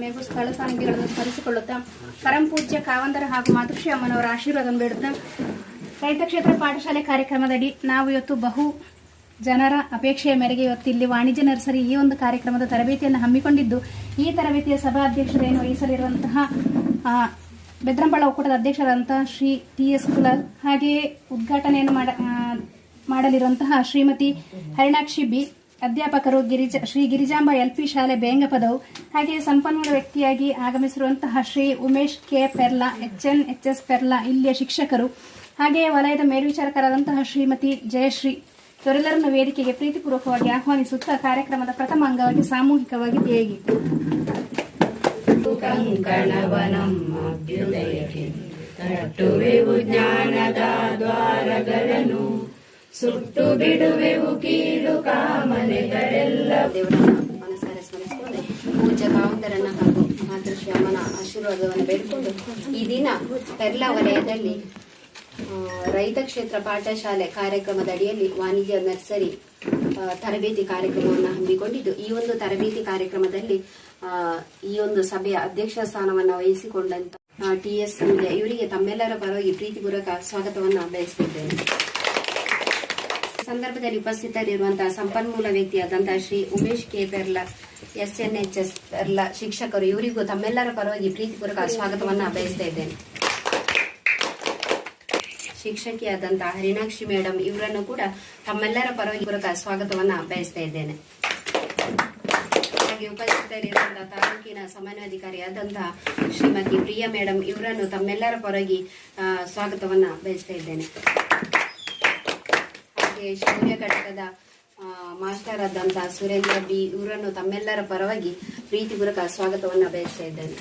ಮಹಾಸ್ವಾಮಿಗೂ ಸ್ಥಳ ಸಾನ್ನಿಧ್ಯಗಳನ್ನು ಸ್ಮರಿಸಿಕೊಳ್ಳುತ್ತಾ ಪರಂ ಪೂಜ್ಯ ಕಾವಂದರ ಹಾಗೂ ಮಾತೃಶ್ರೀ ಅಮ್ಮನವರ ಆಶೀರ್ವಾದವನ್ನು ಬೇಡುತ್ತಾ ರೈತ ಕ್ಷೇತ್ರ ಪಾಠಶಾಲೆ ಕಾರ್ಯಕ್ರಮದಡಿ ನಾವು ಇವತ್ತು ಬಹು ಜನರ ಅಪೇಕ್ಷೆಯ ಮೇರೆಗೆ ಇವತ್ತು ಇಲ್ಲಿ ವಾಣಿಜ್ಯ ನರ್ಸರಿ ಈ ಒಂದು ಕಾರ್ಯಕ್ರಮದ ತರಬೇತಿಯನ್ನು ಹಮ್ಮಿಕೊಂಡಿದ್ದು, ಈ ತರಬೇತಿಯ ಸಭಾ ಅಧ್ಯಕ್ಷತೆಯನ್ನು ವಹಿಸಲಿರುವಂತಹ ಬೆದ್ರಂಬಳ ಒಕ್ಕೂಟದ ಅಧ್ಯಕ್ಷರಾದಂತಹ ಶ್ರೀ ಟಿ ಎಸ್ ಕುಲಾಲ್ ಹಾಗೆಯೇ ಉದ್ಘಾಟನೆಯನ್ನು ಮಾಡ ಮಾಡಲಿರುವಂತಹ ಶ್ರೀಮತಿ ಹರಿಣಾಕ್ಷಿ ಬಿ. ಅಧ್ಯಾಪಕರು ಗಿರಿಜ, ಶ್ರೀ ಗಿರಿಜಾಂಬ ಎಲ್ ಪಿ ಶಾಲೆ ಬೇಂಗಪದವು. ಹಾಗೆಯೇ ಸಂಪನ್ಮೂಲ ವ್ಯಕ್ತಿಯಾಗಿ ಆಗಮಿಸಿರುವಂತಹ Shri Umesh K. Perla H N H S Perla ಇಲ್ಲಿಯ ಶಿಕ್ಷಕರು. ಹಾಗೆಯೇ ವಲಯದ ಮೇಲ್ವಿಚಾರಕರಾದಂತಹ ಶ್ರೀಮತಿ ಜಯಶ್ರೀ ಇವರೆಲ್ಲರನ್ನು ವೇದಿಕೆಗೆ ಪ್ರೀತಿಪೂರ್ವಕವಾಗಿ ಆಹ್ವಾನಿಸುತ್ತಾ ಕಾರ್ಯಕ್ರಮದ ಪ್ರಥಮ ಅಂಗವಾಗಿ ಸಾಮೂಹಿಕವಾಗಿ ಹೇಗೆ ಕಂಕಣವನಂ ಸುಟ್ಟು ಬಿಡುವೆವು ಕೀಳು ಕಾಮನೆಗಳೆಲ್ಲ. ದೇವರನ್ನ ಪೂಜಾ ಹಾಗೂ ಮಾತೃಶ್ಯಾಮನ ಆಶೀರ್ವಾದವನ್ನು ಬೇಡಿಕೊಂಡು ಈ ದಿನ ಪೆರ್ಲಾ ವಲಯದಲ್ಲಿ ರೈತ ಕ್ಷೇತ್ರ ಪಾಠಶಾಲೆ ಕಾರ್ಯಕ್ರಮದ ಅಡಿಯಲ್ಲಿ ವಾಣಿಜ್ಯ, ನರ್ಸರಿ ತರಬೇತಿ ಕಾರ್ಯಕ್ರಮವನ್ನು ಹಮ್ಮಿಕೊಂಡಿದ್ದು. ಈ ಒಂದು ತರಬೇತಿ ಕಾರ್ಯಕ್ರಮದಲ್ಲಿ ಈ ಒಂದು ಸಭೆಯ ಅಧ್ಯಕ್ಷ ಸ್ಥಾನವನ್ನು ವಹಿಸಿಕೊಂಡಂತ ಟಿ ಎಸ್ ಇವರಿಗೆ ತಮ್ಮೆಲ್ಲರ ಪರವಾಗಿ ಪ್ರೀತಿಪೂರ್ವಕ ಸ್ವಾಗತವನ್ನು ಬಯಸುತ್ತಿದ್ದೇನೆ ಈ ಸಂದರ್ಭದಲ್ಲಿ ಉಪಸ್ಥಿತರಿರುವಂತಹ ಸಂಪನ್ಮೂಲ ವ್ಯಕ್ತಿಯಾದಂತಹ Shri Umesh K. Perla S N H S Perla ಶಿಕ್ಷಕರು, ಇವರಿಗೂ ತಮ್ಮೆಲ್ಲರ ಪರವಾಗಿ ಪ್ರೀತಿಪೂರ್ವಕ ಸ್ವಾಗತವನ್ನು ಬಯಸ್ತಾ ಇದ್ದೇನೆ. ಶಿಕ್ಷಕಿಯಾದಂತಹ ಹರಿಣಾಕ್ಷಿ ಮೇಡಮ್ ಇವರನ್ನು ಕೂಡ ತಮ್ಮೆಲ್ಲರ ಪರವಾಗಿ ಪೂರ್ವಕ ಸ್ವಾಗತವನ್ನು ಬಯಸ್ತಾ ಇದ್ದೇನೆ. ಉಪಸ್ಥಿತರಿರುವಂತಹ ತಾಲೂಕಿನ ಸಮನ್ವಯಾಧಿಕಾರಿಯಾದಂತಹ ಶ್ರೀಮತಿ ಪ್ರಿಯಾ ಮೇಡಮ್ ಇವರನ್ನು ತಮ್ಮೆಲ್ಲರ ಪರವಾಗಿ ಸ್ವಾಗತವನ್ನ ಬಯಸ್ತಾ ಇದ್ದೇನೆ. ಹಾಗೆ ಶೌರ್ಯ ಘಟಕದ ಮಾಸ್ಟರ್ ಆದಂತಹ ಸುರೇಂದ್ರ ಬಿ ಇವರನ್ನು ತಮ್ಮೆಲ್ಲರ ಪರವಾಗಿ ಪ್ರೀತಿಪೂರ್ವಕ ಸ್ವಾಗತವನ್ನು ಬಯಸ್ತಾ ಇದ್ದೇನೆ.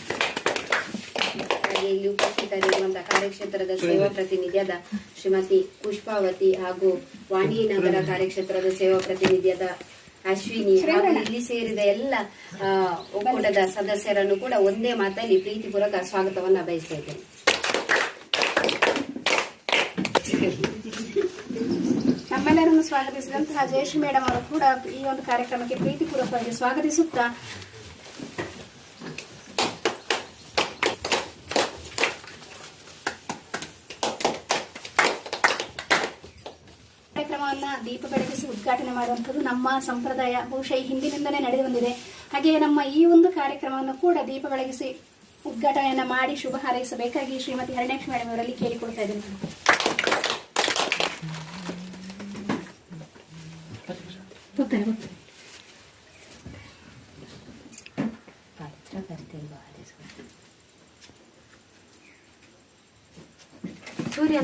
ಹಾಗೆ ಇಲ್ಲಿ ಉಪಸ್ಥಿತರಿರುವಂತಹ ಕಾರ್ಯಕ್ಷೇತ್ರದ ಸೇವಾ ಪ್ರತಿನಿಧಿಯಾದ ಶ್ರೀಮತಿ ಪುಷ್ಪಾವತಿ ಹಾಗೂ ವಾಣಿನಗರ ಕಾರ್ಯಕ್ಷೇತ್ರದ ಸೇವಾ ಪ್ರತಿನಿಧಿಯಾದ ಅಶ್ವಿನಿ ಹಾಗೂ ಇಲ್ಲಿ ಸೇರಿದ ಎಲ್ಲ ಒಕ್ಕೂಟದ ಸದಸ್ಯರನ್ನು ಕೂಡ ಒಂದೇ ಮಾತಲ್ಲಿ ಪ್ರೀತಿಪೂರ್ವಕ ಸ್ವಾಗತವನ್ನು ಬಯಸ್ತಾ ಇದ್ದೇನೆ. ಸ್ವಾಗತಿಸಿದಂತಹ ಜಯಶ್ರೀ ಮೇಡಮ್ ಅವರು ಕೂಡ ಈ ಒಂದು ಕಾರ್ಯಕ್ರಮಕ್ಕೆ ಪ್ರೀತಿಪೂರ್ವಕವಾಗಿ ಸ್ವಾಗತಿಸುತ್ತಾ ಕಾರ್ಯಕ್ರಮವನ್ನ ದೀಪ ಬೆಳಗಿಸಿ ಉದ್ಘಾಟನೆ ಮಾಡುವಂಥದ್ದು ನಮ್ಮ ಸಂಪ್ರದಾಯ, ಬಹುಶಃ ಹಿಂದಿನಿಂದಲೇ ನಡೆದು ಬಂದಿದೆ. ಹಾಗೆಯೇ ನಮ್ಮ ಈ ಒಂದು ಕಾರ್ಯಕ್ರಮವನ್ನು ಕೂಡ ದೀಪ ಬೆಳಗಿಸಿ ಉದ್ಘಾಟನೆಯನ್ನ ಮಾಡಿ ಶುಭ ಹಾರೈಸಬೇಕಾಗಿ ಶ್ರೀಮತಿ ಹರಿಣಾಕ್ಷಿ ಮೇಡಮ್ ಅವರಲ್ಲಿ ಕೇಳಿಕೊಳ್ತಾ ಇದ್ದೇನೆ. ಹೋಗ್ತಾರೆ ಬಾರಿ ಸೂರ್ಯ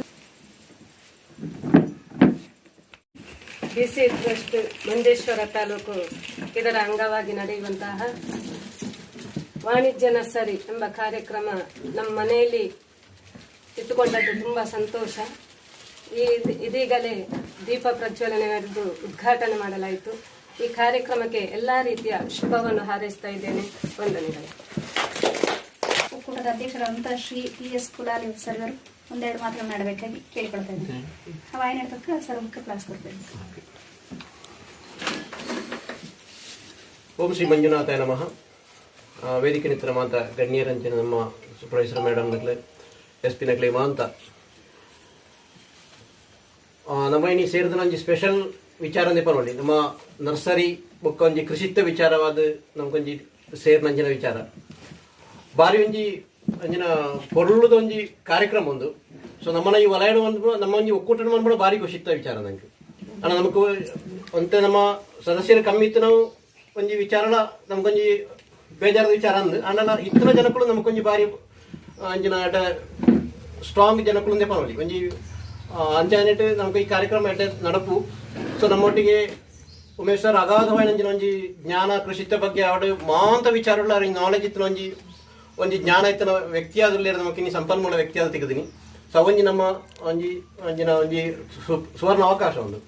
ಬಿಸಿ ಟ್ರಸ್ಟ್ ಮಂಜೇಶ್ವರ ತಾಲೂಕು ಇದರ ಅಂಗವಾಗಿ ನಡೆಯುವಂತಹ ವಾಣಿಜ್ಯ ನರ್ಸರಿ ಎಂಬ ಕಾರ್ಯಕ್ರಮ ನಮ್ಮ ಮನೆಯಲ್ಲಿ ಇಟ್ಟುಕೊಂಡದ್ದು ತುಂಬ ಸಂತೋಷ. ಈ ಇದೀಗಲೇ ದೀಪ ಪ್ರಜ್ವಲನೆ ನಡೆದು ಉದ್ಘಾಟನೆ ಮಾಡಲಾಯಿತು. ಈ ಕಾರ್ಯಕ್ರಮಕ್ಕೆ ಎಲ್ಲ ರೀತಿಯ ಶುಭವನ್ನು ಹಾರೈಸ್ತಾ ಇದ್ದೇನೆ. ವಂದನೆಗಳು. ಒಕ್ಕೂಟದ ಅಧ್ಯಕ್ಷರಾದಂತಹ Shri P S Kulali sir ಅವರು ಒಂದೆರಡು ಮಾತುಗಳನ್ನು ಆಡಬೇಕಾಗಿ ಕೇಳಿಕೊಳ್ತಾ ಇದ್ದೀನಿ. ನಾವು ಆಯ್ನ ಹೇಳ್ತಕ್ಕ ಸರ್ ಮುಖ್ಯ ಕ್ಲಾಸ್ ಕೊಡ್ತೇನೆ ಓಂ ಶ್ರೀ ಮಂಜುನಾಥ ನಮಃ. ಆ, ವೇದಿಕೆ ನಿತ್ರ ಮಾತ ಗಣ್ಯರಂಜನ ನಮ್ಮ ಸೂಪರ್ವೈಸರ್ ಮೇಡಮ್ ನಕ್ಲೆ ಎಸ್ ಪಿ ನಗ್ಲೆ ಮಾಂತ ನಮ್ಮ ಇನಿ ಸೇರಿದ ಒಂಜಿ ಸ್ಪೆಷಲ್ ವಿಚಾರ ನೋಡಿ. ನಮ್ಮ ನರ್ಸರಿ ಬೊಕ್ಕ ಒಂಜಿ ಕೃಷಿತ್ತ ವಿಚಾರವಾದ ನಮ್ಗೊಂಜಿ ಸೇರ್ನಂಚಿನ ವಿಚಾರ. ಬಾರಿ ಒಂಜಿ ಅಂಜಿನ ಪೊರ್ಲುದ ಒಂಜಿ ಕಾರ್ಯಕ್ರಮ ಒಂದು. ಸೊ ನಮ್ಮನ ಈ ವಲಯದ ಒಂದು ನಮ್ಮ ಒಂಜಿ ಒಕ್ಕೂಟ ಬಂದ್ಬಿಡ ಬಾರಿ ಖುಷಿತ್ತ ವಿಚಾರ ನಂಗೆ. ಅಣ್ಣ ನಮಕ್ ಒಂತೆ ನಮ್ಮ ಸದಸ್ಯರು ಕಮ್ಮಿ ಇತ್ತು ನಾವು ಒಂಜಿ ವಿಚಾರ ನಮ್ಗೊಂಜಿ ಬೇಜಾರದ ವಿಚಾರ ಅಂದ್. ಅಣ್ಣ ಇತ್ತಿನ ಜನಕ್ಕಳು ನಮಕೊಂಜಿ ಬಾರಿ ಅಂಜಿನ ಸ್ಟ್ರಾಂಗ್ ಜನಕ್ಕಳು ಒಂದೇ ಪನವಲಿ ಒಂಜಿ ನಮ್ಗೆ ಈ ಕಾರ್ಯಕ್ರಮ ಎಡ್ಡೆ ನಡಪು. ಸೊ ನಮ್ಮೊಟ್ಟಿಗೆ ಉಮೇಶ್ ಸರ್ ಅಗಾಧವಾದ ಒಂಜಿನ ಒಂಜಿ ಜ್ಞಾನ ಕೃಷಿತ ಬಗ್ಗೆ ಅವಡು ಮಾಂತ ವಿಚಾರಗಳು ಅವ್ರಿಗೆ ನಾಲೆಜ್ ಇತ್ತಿನ ಒಂಜಿ ಒಂಜಿ ಜ್ಞಾನ ಇತ್ತಿನ ವ್ಯಕ್ತಿ ಆದ್ರಲ್ಲಿ ನಮಗೆ ಇನ್ನು ಸಂಪನ್ಮೂಲ ವ್ಯಕ್ತಿ ಆದ ತೆಗೆದಿನಿ. ಸೊ ಒಂಜಿ ನಮ್ಮ ಒಂಜಿ ಒಂಜಿನ ಒಂಜಿ ಸುವರ್ಣ ಅವಕಾಶ ಒಂದು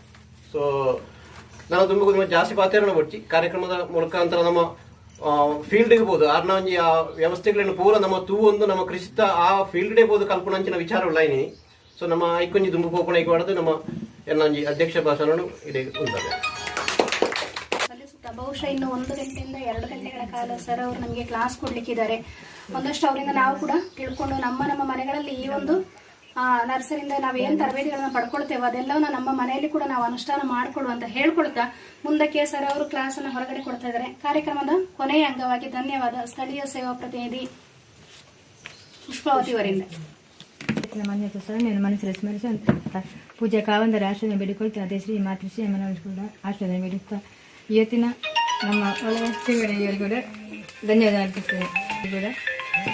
ಸೊ ನಾನು ತುಂಬ ನಿಮ್ಮ ಜಾಸ್ತಿ ಪಾತ್ರನ ಕೊಡ್ತಿ ಕಾರ್ಯಕ್ರಮದ ಮುಖಾಂತರ ನಮ್ಮ ಫೀಲ್ಡ್ ಬೋದು ಆರ್ನ ಒಂಜಿ ಆ ವ್ಯವಸ್ಥೆಗಳನ್ನು ಪೂರ ನಮ್ಮ ತೂ ಒಂದು ನಮ್ಮ ಕೃಷಿತ ಆ ಫೀಲ್ಡ್ ಬೋದು ಕಲ್ಪನಂಚಿನ ವಿಚಾರಗಳು ಐನಿ ಸೊ ನಮ್ಮ ಐಕೊಂಜಿ ದುಂಬು ಪೋಪಣ ಐಕ್ ನಮ್ಮ ಎನ್ನಂಜಿ ಅಧ್ಯಕ್ಷ ಭಾಷಣ ಇಡೀ ಉಂಟಾಗ ಬಹುಶಃ ಇನ್ನು ಒಂದು ಗಂಟೆಯಿಂದ ಎರಡು ಗಂಟೆಗಳ ಕಾಲ ಸರ್ ಅವರು ನಮಗೆ ಕ್ಲಾಸ್ ಕೊಡ್ಲಿಕ್ಕಿದ್ದಾರೆ. ಒಂದಷ್ಟು ಅವರಿಂದ ನಾವು ಕೂಡ ತಿಳ್ಕೊಂಡು ನಮ್ಮ ನಮ್ಮ ಮನೆಗಳಲ್ಲಿ ಈ ಒಂದು ಆ, ನರ್ಸರಿಯಿಂದ ನಾವು ಏನು ತರಬೇತಿಗಳನ್ನ ಪಡ್ಕೊಳ್ತೇವೆ ಅದೆಲ್ಲವನ್ನ ನಮ್ಮ ಮನೆಯಲ್ಲಿ ಕೂಡ ನಾವು ಅನುಷ್ಠಾನ ಮಾಡಿಕೊಳ್ಳು ಅಂತ ಹೇಳ್ಕೊಳ್ತಾ ಮುಂದಕ್ಕೆ ಸರ್ ಅವರು ಕ್ಲಾಸ್ ಅನ್ನ ಹೊರಗಡೆ ಕೊಡ್ತಾ ಇದ್ದಾರೆ. ಕಾರ್ಯಕ್ರಮದ ಕೊನೆಯ ಅಂಗವಾಗಿ ಧನ್ಯವಾದ. ಸ್ಥಳೀಯ ಸೇವಾ ಪ್ರತಿನಿಧಿ ಪುಷ್ಪಾವತಿ ಸಾಮಾನ್ಯ ಪುಸ್ತಕವನ್ನು ಮನಸ್ಸು ಸ್ಮರಿಸು ಅಂತ ಪೂಜೆ ಕಾವಂದರೆ ಆಶ್ರಯ ಬೇಡಿಕೊಳ್ತಾ ಅದೇ ಶ್ರೀ ಮಾತೃಶ್ರೀ ಮನೋಜ್ ಕೂಡ ಆಶ್ರಯ ಬೇಡಿಸ್ತಾ ಇವತ್ತಿನ ನಮ್ಮ ಒಳಗೆ ಕೂಡ ಧನ್ಯವಾದ ಅರ್ಪಿಸ್ತೇನೆ ಕೂಡ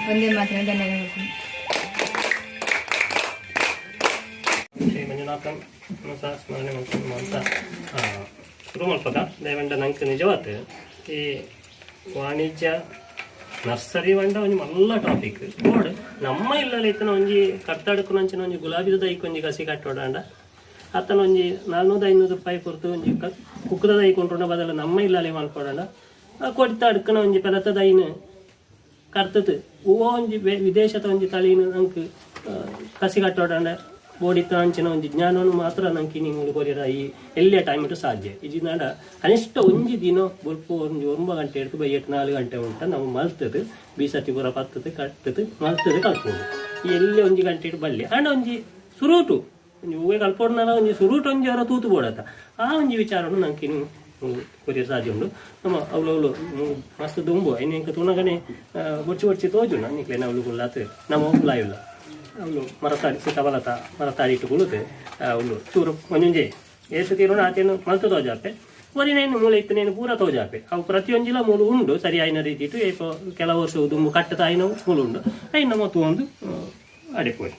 ಒಂದೇ ಮಾತಿನ ಧನ್ಯವಾದ ಶ್ರೀ ಸ್ಮರಣೆ ಅಂತ ಶುರು ಮಾಡ್ಬೇಕಾ ದಯವಂಡ ನಂಗೆ ನಿಜವಾದ ಈ ವಾಣಿಜ್ಯ ನರ್ಸರಿ ವಂಡ ಒಂಜಿ ಮಲ್ಲ ಟಾಪಿಕ್ ನೋಡ್, ನಮ್ಮ ಇಲ್ಲಲ್ಲಿ ಇತ್ತನ ಒಂಜಿ ಕರ್ತಾಡಕು ನಂಚಿನ ಒಂಜಿ ಗುಲಾಬಿದ ದೈಕ್ ಒಂಜಿ ಕಸಿ ಕಟ್ಟೋಡಾಂಡ ಅತ್ತನ ಒಂಜಿ ನಾಲ್ನೂರು ಐನೂರು ರೂಪಾಯಿ ಕೊರ್ತು ಒಂಜಿ ಕುಕ್ಕದ ದೈ ಕೊಂಡ್ರ ಬದಲು ನಮ್ಮ ಇಲ್ಲಲ್ಲಿ ಮಲ್ಕೊಡಾಂಡ ಕೊಡ್ತಾ ಅಡ್ಕನ ಒಂಜಿ ಪೆದತ ದೈನ ಕರ್ತತ್. ಓ, ಒಂಜಿ ವಿದೇಶದ ಒಂಜಿ ತಳಿನ ನಮ್ಗೆ ಕಸಿ ಕಟ್ಟೋಡಾಂಡ ಬೋಡಿತ್ತ ಅಂಚಿನ ಒಂಜಿ ಜ್ಞಾನವನ್ನು ಮಾತ್ರ ನಂಗೆ ನೀವು ಕೊರಿಯರ ಈ ಎಲ್ಲೇ ಟೈಮ್ ಇಟ್ಟು ಸಾಧ್ಯ ಇಜಿನಾಡ ಕನಿಷ್ಠ ಒಂಜಿ ದಿನ ಬೊಲ್ಪ ಒಂಜಿ ಒಂಬ ಗಂಟೆ ಹಿಡ್ದು ಬೈ ಎಟ್ಟು ನಾಲ್ಕು ಗಂಟೆ ಉಂಟ ನಾವು ಮಲ್ತದ್ದು ಬೀಸತಿ ಪೂರ ಪತ್ತದು, ಕಟ್ಟದು, ಮಲ್ತದು ಕಲ್ಪೋದು ಈ ಎಲ್ಲೇ ಒಂಜಿ ಗಂಟೆ ಇಟ್ಟು ಬಲ್ಲಿ ಆಂಡ ಒಂಜಿ ಸುರೂಟು ಒಂಜಿ ಹೂವೆ ಕಲ್ಪೋಡ್ನಾಲ ಒಂಜಿ ಸುರೂಟು ಒಂಜಿ ಅವರ ತೂತು ಬೋಡತ್ತ. ಆ ಒಂಜಿ ವಿಚಾರವನ್ನು ನಂಗೆ ನೀವು ಕೊರಿಯ ಸಾಧ್ಯ ಉಂಡು ನಮ್ಮ ಅವಳು ಅವಳು ಮಸ್ತ್ ದುಂಬು. ಐನು ಇಂಕ ತುಣಗನೆ ಬೊಚ್ಚಿ ಬೊಚ್ಚಿ ತೋಜು ನಿಕ್ಲೆ ನಾವು ಗುಲ್ಲಾತ್ ನಮ್ಮ ಉಲ್ಲಾಯಿಲ್ಲ ಅವಳು ಮರತಾಡಿ ಸಿಕ್ಕಬಲತ ಮರತಾಡಿ ಇಟ್ಟು ಕುಳಿತು ಅವಳು ಚೂರು ಒಂಜೊಂಜೆ ಏಸು ತೀರೋಣ ಆತೇನು ಮಲ್ತು ತೋಜಾಪೆ. ಒರಿನೇನು ಮೂಲೆ ಇತ್ತು, ನೇನು ಪೂರ ತೋಜಾಪೆ. ಅವು ಪ್ರತಿಯೊಂಜಿಲ ಮೂಲು ಉಂಡು, ಸರಿ ಆಯ್ನ ರೀತಿ ಇಟ್ಟು ಏಪ ಕೆಲವು ವರ್ಷ ದುಂಬು ಕಟ್ಟದ ಆಯ್ನ ಮೂಲು ಉಂಡು. ಐನ ಮೊತ್ತ ಒಂದು ಅಡೆಪೋಯ್.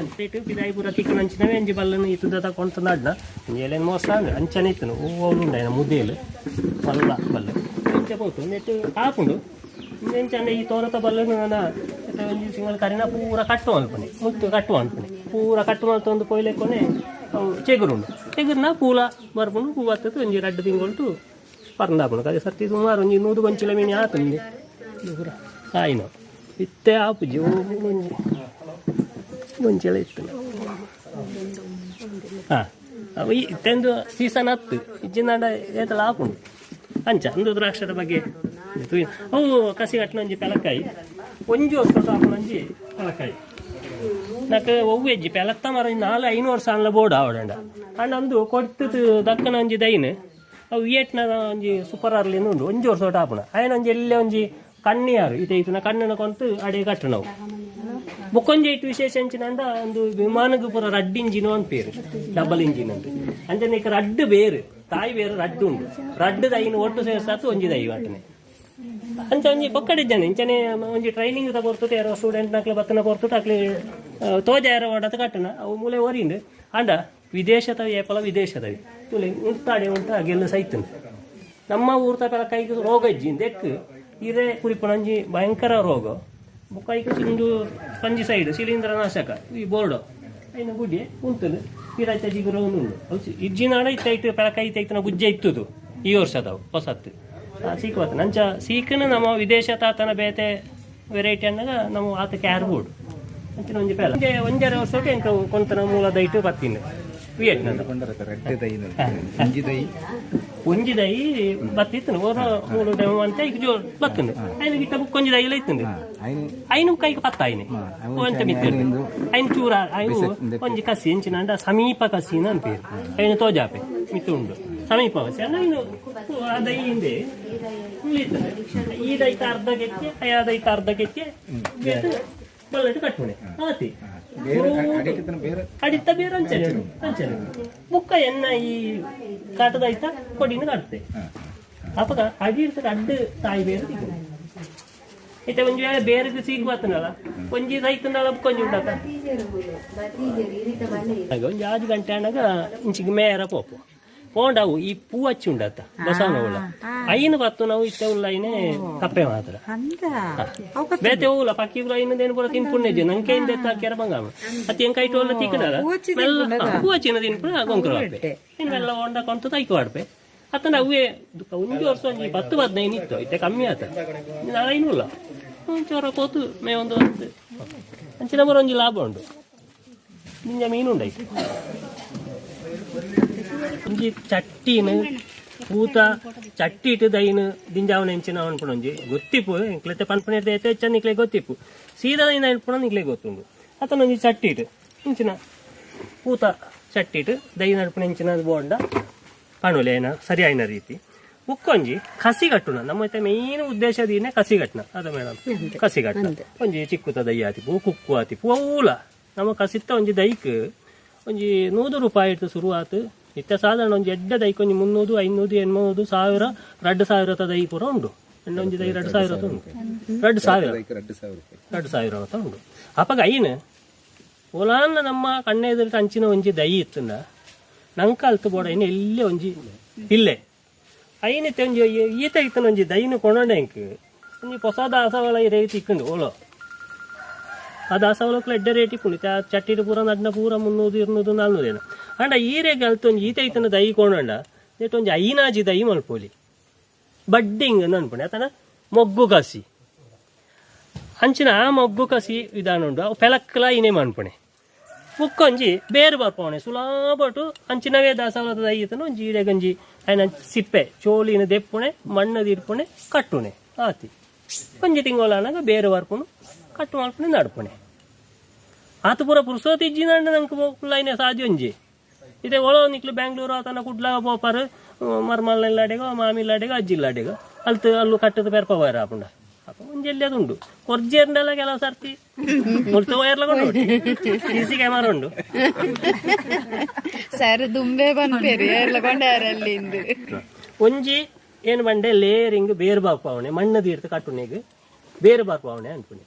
ಅಂತಿಟ್ಟು ಪಿದಾಯಿ ಪೂರ ತಿಕ್ಕ ನಂಚಿನವೇ ಅಂಜಿ ಬಲ್ಲನು ಇತ್ತದ ತಕೊಂತ ನಾಡ್ನ. ಏಲೇನು ಮೋಸ ಅಂದ್ರೆ ಅಂಚನೆ ಇತ್ತು ಹೂ ಅವಳು ಉಂಡ ಮುದ್ದೇಲು ಬಲ್ಲ ಬಲ್ಲ ನೆಟ್ಟು ಹಾಪುಂಡು ಎಂಚಂಡ ಈ ತೋರತ ಬಲ್ಲನು ನನ್ನ ಒಂಜಿ ಕರಿನ ಪೂರ ಕಟ್ಟು ಅನ್ಪನೆ ಮುತ್ತು ಕಟ್ಟು ಅನ್ಪನೆ ಪೂರ ಕಟ್ಟು ಅಂತ ಒಂದು ಕೊಯ್ಲೆ ಕೊನೆ ಅವು ಚೆಗುರುಂಡು ಚೆಗುರ್ನ ಪೂಲ ಬರ್ಪುಂಡು ಪೂ ಹತ್ತದು ಒಂಜಿ ರಡ್ಡು ತಿಂಗೊಳ್ತು ಪರ್ಂದಾಪುಂಡು ಅದೇ ಸರ್ತಿ ಸುಮಾರು ಒಂಜಿ ನೂರು ಗೊಂಚಿಲ ಮೀನು ಆತಂದೆ ಪೂರ ಆಯ್ನು ಇತ್ತೆ ಆಪುಜಿ ಒಂಜಿ ಮುಂಚೆಲ್ಲ ಇತ್ತು. ಹಾ ಈ ಇತ್ತೆಂದು ಸೀಸನ್ ಹತ್ತು. ಇಜ್ಜಿಂದ ಏತಲ ಆಪುಂಡು ಅಂಚ ಅಂದು ದ್ರಾಕ್ಷದ ಬಗ್ಗೆ. ಕಸಿ ಕಟ್ಟಿನ ಒಂಜಿ ಪೆಲಕಾಯಿ. ಒಂಜಿ ವರ್ಷ ಹಾಪುನ ಒಂಜಿ ಪೆಲಕಾಯಿ. ನಕ್ಕ ಒವ್ವು ಎಜ್ಜಿ ಪೆಲತ್ತ ಮರ ನಾಲ್ ಐನು ವರ್ಷ ಅನ್ಲ ಬೋರ್ಡ್ ಆವಡಂಡ ಅಂಡ. ಅಂದು ಕೊಡ್ತದ ದಕ್ಕನ ಒಂಜಿ ದೈನ್. ಅವು ವಿಯೆಟ್ನ ಒಂಜಿ ಸೂಪರ್ ಅರ್ಲಿಂದ ಉಂಡು. ಒಂಜಿ ವರ್ಷ ತೋಟ ಆಪುನ ಅಯ್ಯನ ಒಂಜಿ ಎಲ್ಲೇ ಒಂಜಿ ಕಣ್ಣಿಯಾರು. ಇದೆ ಇತನ ಕಣ್ಣಿನ ಕೊಂತು ಅಡೆ ಕಟ್ಟು ನಾವು. ಬುಕ್ಕೊಂಜಿ ಇಟ್ಟು ವಿಶೇಷ ಅಂಚಿನಂದ ಒಂದು ವಿಮಾನಕ್ಕೆ ಪೂರ ರಡ್ ಇಂಜಿನ್ ಅಂತ ಪೇರು. ಡಬಲ್ ಇಂಜಿನ್ ಅಂತ. ಅಂಚನೆ ಈಗ ರಡ್ ಬೇರು. ತಾಯಿ ಬೇರು ರಡ್ ಉಂಡು. ರಡ್ ದೈನ ಒಟ್ಟು ಸೇರ್ಸಾತು ಒಂಜಿ ದೈ ವಾಟನೆ ಅಂಚ ಒಂಜಿ ಪೊಕ್ಕಡೆ ಜನ ಇಂಚನೆ ಒಂಜಿ ಟ್ರೈನಿಂಗ್ ತಗೊರ್ತದೆ ಯಾರೋ ಸ್ಟೂಡೆಂಟ್ ನಕ್ಲೆ ಬತ್ತನ ಕೊರ್ತುಟ್ಟು ಅಕ್ಲಿ ತೋಜ ಯಾರೋ ಓಡತ ಕಟ್ಟನ. ಅವು ಮೂಲೆ ಒರಿಂಡು ಅಂಡ ವಿದೇಶದ ಏಪಲ ವಿದೇಶದವಿ. ತುಲೆ ಉಂಟಾಡೆ ಉಂಟ ಗೆಲ್ಲ ಸೈತನು ನಮ್ಮ ಊರ್ತ ಪೆಲ ಕೈಗೆ ರೋಗ ಇಜ್ಜಿ ದೆಕ್ ಇದೇ ಕುರಿಪಣಂಜಿ ಭಯಂಕರ ರೋಗ. ಕೈಗೆ ಸಿಂಧು ಪಂಜಿ ಸೈಡ್ ಶಿಲೀಂಧ್ರ ನಾಶಕ ಈ ಬೋರ್ಡ್. ಐನ ಗುಡ್ಡೆ ಉಂಟು. ಈ ಜಿಗುರ ಉಂಡು ಇಜ್ಜಿನಾಡ ಇತ್ತೈತು ಪೆಲಕೈ ತೈತನ ಗುಜ್ಜೆ ಇತ್ತದು. ಈ ವರ್ಷದವು, ಹೊಸತ್ತು. ಸೀಕ್ವತ್ತು ನಂಚ ಸೀಕನ ನಮ್ಮ ವಿದೇಶ ತಾತನ ಬೇತೆ ವೆರೈಟಿ ಅನ್ನಾಗ ನಾವು ಆತ ಕ್ಯಾರ್ ಬೋರ್ಡ್. ಅಂಚಿನ ಒಂಜಿ ಪೆಲ ಒಂಜೆ ಒಂಜರ ವರ್ಷಕ್ಕೆ ಎಂಕ ಕೊಂತನ ಮೂಲ ದೈಟು ಬರ್ತೀನಿ. ವಿಯೆಟ್ನಾದ ಒಂಜಿ ದೈ ಬತ್ತಿತ್ತು ಓರ ಮೂಲು ಡೆಮೋ ಅಂತ ಈಗ ಜೋ ಬತ್ತುಂಡು ಐನು ಗಿಟ್ಟ ಬುಕ್ ಒಂಜಿ ದೈ ಎಲ್ಲ ಇತ್ತುಂಡು ಐನು ಕೈಗೆ ಪತ್ತ ಐನೆ ಅಂತ ಮಿತ್ತಿಡು ಐನು ಚೂರ ಐನು ಒಂಜಿ ಕಸಿ ಎಂಚಿನಂಡ ಸಮೀಪ ಕಸಿನ ಅಂತ ಐನು ತೋಜಾಪೆ. ಮಿತ್ತು ಉಂಡು ಸಮೀಪ ಕಸಿ. ಐನು ದೈ ಹಿಂದೆ. ದೈತ ಅರ್ಧ ಬಲ್ಲಟ್ಟು ಆತಿ. ಅಡಿತ ಬೇರೆ ಅಂಚನೆ ಅಂಚನೆ ಬುಕ್ಕ ಎನ್ನ ಈ ಕಾಟದೈತ ಕೊಡಿನ ಕಟ್ತೆ. ಅಪಗ ಅಡಿ ಅಡ್ಡ ತಾಯಿ ಬೇರೆ ಇತ್ತೆ ಒಂಜಿ ವೇಳೆ ಬೇರೆ ಸೀಗು ಬತ್ತನಲ್ಲ ಒಂಜಿ ರೈತನಲ್ಲ ಕೊಂಜಿ ಉಂಡಾತ ಆಗ ಒಂಜಿ ಆಜು ಗಂಟೆ ಆನಾಗ ಇಂಚಿಗೆ ಮೇರ ಪೋಪು. ಪೋಂಡವು ಈ ಪೂ ಹಚ್ಚಿ ಉಂಡಾತ ಬಸವನವುಳ ಐನು ಬತ್ತು ನಾವು ಇಷ್ಟ ಉಳ್ಳೈನೆ ಕಪ್ಪೆ ಮಾತ್ರ. ಬೇತೆ ಪಕ್ಕಿ ಪಕ್ಕಿಗಳು ಐನದೇನು ಬರೋ ತಿನ್ಪುಣ್ಯ ನಂಗೆ ಇಂದ ಕೆರ ಬಂಗಾಮ ಅತಿ ಹೆಂಗ್ ಕೈ ಎಲ್ಲ ತಿಕ್ಕಡಾರ ಮೆಲ್ಲ ಹೂ ಹಚ್ಚಿನ ತಿನ್ಪುಣ ಗೊಂಕರ ಆಡ್ಪೆ ಇನ್ನೆಲ್ಲ ಹೊಂಡ ಕೊಂತು ತೈಕು ಆಡ್ಪೆ ಅತ್ತನ ಅವೇ ಒಂದು ವರ್ಷ ಒಂಜಿ ಪತ್ತು ಹದಿನೈದು ಇತ್ತು ಇತ್ತೆ ಕಮ್ಮಿ ಆತ. ನಾಳೆ ಇನ್ನೂ ಇಲ್ಲ. ಚೋರ ಕೋತು ಮೇ ಒಂದು ಒಂದು ಅಂಚಿನ ಬರೋ ಒಂಜಿ ಲಾಭ ಉಂಡು ನಿಂಜ ಮೀನು ಉಂಡೈತೆ ಒಂಜಿ ಚಟ್ಟಿನ ಪೂತ ಚಟ್ಟಿ ಇಟ್ಟು ದೈನ್ ದಿಂಜಾವನ ಹೆಂಚಿನ ಅನ್ಪಣೊಂಜಿ ಗೊತ್ತಿಪ್ಪು ಇಂಕ್ಲತೆ ಪನ್ಪಣಿರ್ದೆ ಎತ್ತೆ ಹೆಚ್ಚ ನಿಕ್ಲೆ ಗೊತ್ತಿಪ್ಪು ಸೀದಾ ದೈನ ಅನ್ಪಣ ನಿಕ್ಲೆ ಗೊತ್ತುಂಡು ಅತನೊಂಜಿ ಚಟ್ಟಿಟ್ಟು ಇಂಚಿನ ಪೂತ ಚಟ್ಟಿಟ್ಟು ದೈನ ಅನ್ಪಣ ಹೆಂಚಿನ ಬೋಂಡ ಪಣುಲೇನ ಸರಿಯಾಯಿನ ರೀತಿ ಉಕ್ಕೊಂಜಿ ಕಸಿ ಕಟ್ಟುನ ನಮ್ಮ ಮೇನ್ ಉದ್ದೇಶದೀನೆ ಕಸಿ ಕಟ್ಟನ ಅದ ಮೇಡಮ್ ಕಸಿ ಕಟ್ಟನ ಒಂಜಿ ಚಿಕ್ಕುತ ದೈ ಆತಿಪ್ಪು ಕುಕ್ಕು ಆತಿಪ್ಪು ಅವುಲ ನಮ್ಮ ಕಸಿತ್ತ ಒಂಜಿ ದೈಕ್ ಒಂಜಿ ನೂರು ರೂಪಾಯಿ ಇಟ್ಟು ಶುರು ಆತು ಇತ್ತ ಸಾಧಾರಣ ಒಂದು ಎಡ್ಡ ದೈಕ್ ಒಂದು ಮುನ್ನೂರು, ಐನೂರು ಎಣ್ಮೂರು ಸಾವಿರ, ಎರಡು ಸಾವಿರದ ದೈ ಪೂರ ಉಂಡು ಒಂಜಿ ದೈ ಎರಡು ಸಾವಿರ ಉಂಟು. ಎರಡು ಸಾವಿರ. ಎರಡು ಸಾವಿರ ಅಂತ ಉಂಡು ಅಪ್ಪಗ ಐನ್ ಓಲಾನ್ನ ನಮ್ಮ ಕಣ್ಣೆದುರು ಅಂಚಿನ ಒಂಜಿ ದೈ ಇತ್ತಂದ ನಂಕ ಕಲ್ತು ಬೋಡ ಇನ್ನು ಎಲ್ಲೇ ಒಂಜಿ ಇಲ್ಲೇ. ಐನಿತ್ತೆ ಒಂಜಿ ಈತ ಇತ್ತನ ಒಂಜಿ ದೈನ ಕೊನೊಂಡೆ ಇಂಕ್ ಒಂಜಿ ಹೊಸ ದಾಸವಾಳ ರೇಟ್ ಇಕ್ಕಂಡು, ಓಲೋ. ಆ ದಾಸವಾಳಕ್ಕೆ ಎಡ್ಡೆ ರೇಟ್ ಆ ಚಟ್ಟಿಡು ಪೂರ ನಡ್ನ ಪೂರ ಮುನ್ನೂರು, ಇರ್ನೂರು ನಾಲ್ನೂರು ಏನು. ಅಂಡ ಈರೆಗೆ ಅಲ್ತು ಒಂಜಿ ಈತ ಇತ್ತನ ದೈ ಕೊನೊಂಡ ನೆಟ್ ಒಂಜಿ ಐನಾಜಿ ದೈ ಮಲ್ಪೋಲಿ. ಬಡ್ಡಿಂಗ್ ಅನ್ಪಣೆ. ಆತನ ಮೊಗ್ಗು ಕಸಿ. ಅಂಚಿನ ಆ ಮೊಗ್ಗು ಕಸಿ ವಿಧಾನ ಉಂಡು ಅವು ಪೆಲಕ್ಕಲ ಇನೇ ಮನ್ಪಣೆ. ಮುಕ್ಕೊಂಜಿ ಬೇರು ಬರ್ಪವಣೆ ಸುಲಾಬಟು ಅಂಚಿನವೇ ದಾಸವಾಳದ ಐತನು ಜೀರೆ ಗಂಜಿ, ಆಯ್ನ ಸಿಪ್ಪೆ, ಚೋಲಿನ ದೆಪ್ಪುಣೆ ಮಣ್ಣದ ಇರ್ಪುಣೆ ಕಟ್ಟುಣೆ, ಆತಿ. ಒಂಜಿ ತಿಂಗಳಾನಾಗ ಬೇರು ಬರ್ಪುಣು. ಕಟ್ಟು ಮಲ್ಪುಣೆ ನಡ್ಪುಣೆ ಆತ ಪೂರ ಪುರ್ಸೋತಿ ಇಜ್ಜಿನಂಡ ನಂಗೆ ಕುಲ್ಲೈನೆ ಸಾಧ್ಯ ಒಂಜಿ ಇದೇ ಒಳ ನಿಕ್ಲು ಬ್ಯಾಂಗ್ಳೂರು ಆತನ ಕುಡ್ಲ ಬೋಪಾರು ಮರ್ಮಲ್ನೆಲ್ಲಾಡೆಗೋ ಮಾಮಿಲ್ಲಾಡೆಗೋ ಅಜ್ಜಿಲ್ಲಾಡೆಗೋ ಅಲ್ತು ಅಲ್ಲು ಕಟ್ಟದ ಪೆರ್ಪ ಬರ ಆಪುಂಡ ಅಪ್ಪ ಒಂಜಿ ಎಲ್ಲಿ ಅದುಂಡು ಕೊರ್ಜೇರ್ನೆಲ್ಲ ಕೆಲವು ಸರ್ತಿ ಮುಳ್ತು ವಯರ್ಲ ಕೊಂಡು ಸಿ ಕ್ಯಾಮರಾ ಉಂಡು ಸರ್ ದುಂಬೆ ಬಂದ್ಪೇರಿ ಎಲ್ಲ ಕೊಂಡಾರಲ್ಲಿ ಇಂದು ಒಂಜಿ ಏನು ಬಂಡೆ ಲೇರಿಂಗ್ ಬೇರು ಬಾಪವಣೆ ಮಣ್ಣದ ಇರ್ತ ಕಟ್ಟುನೆಗ್ ಬೇರು ಬಾಪವಣೆ ಅನ್ಪುಣೆ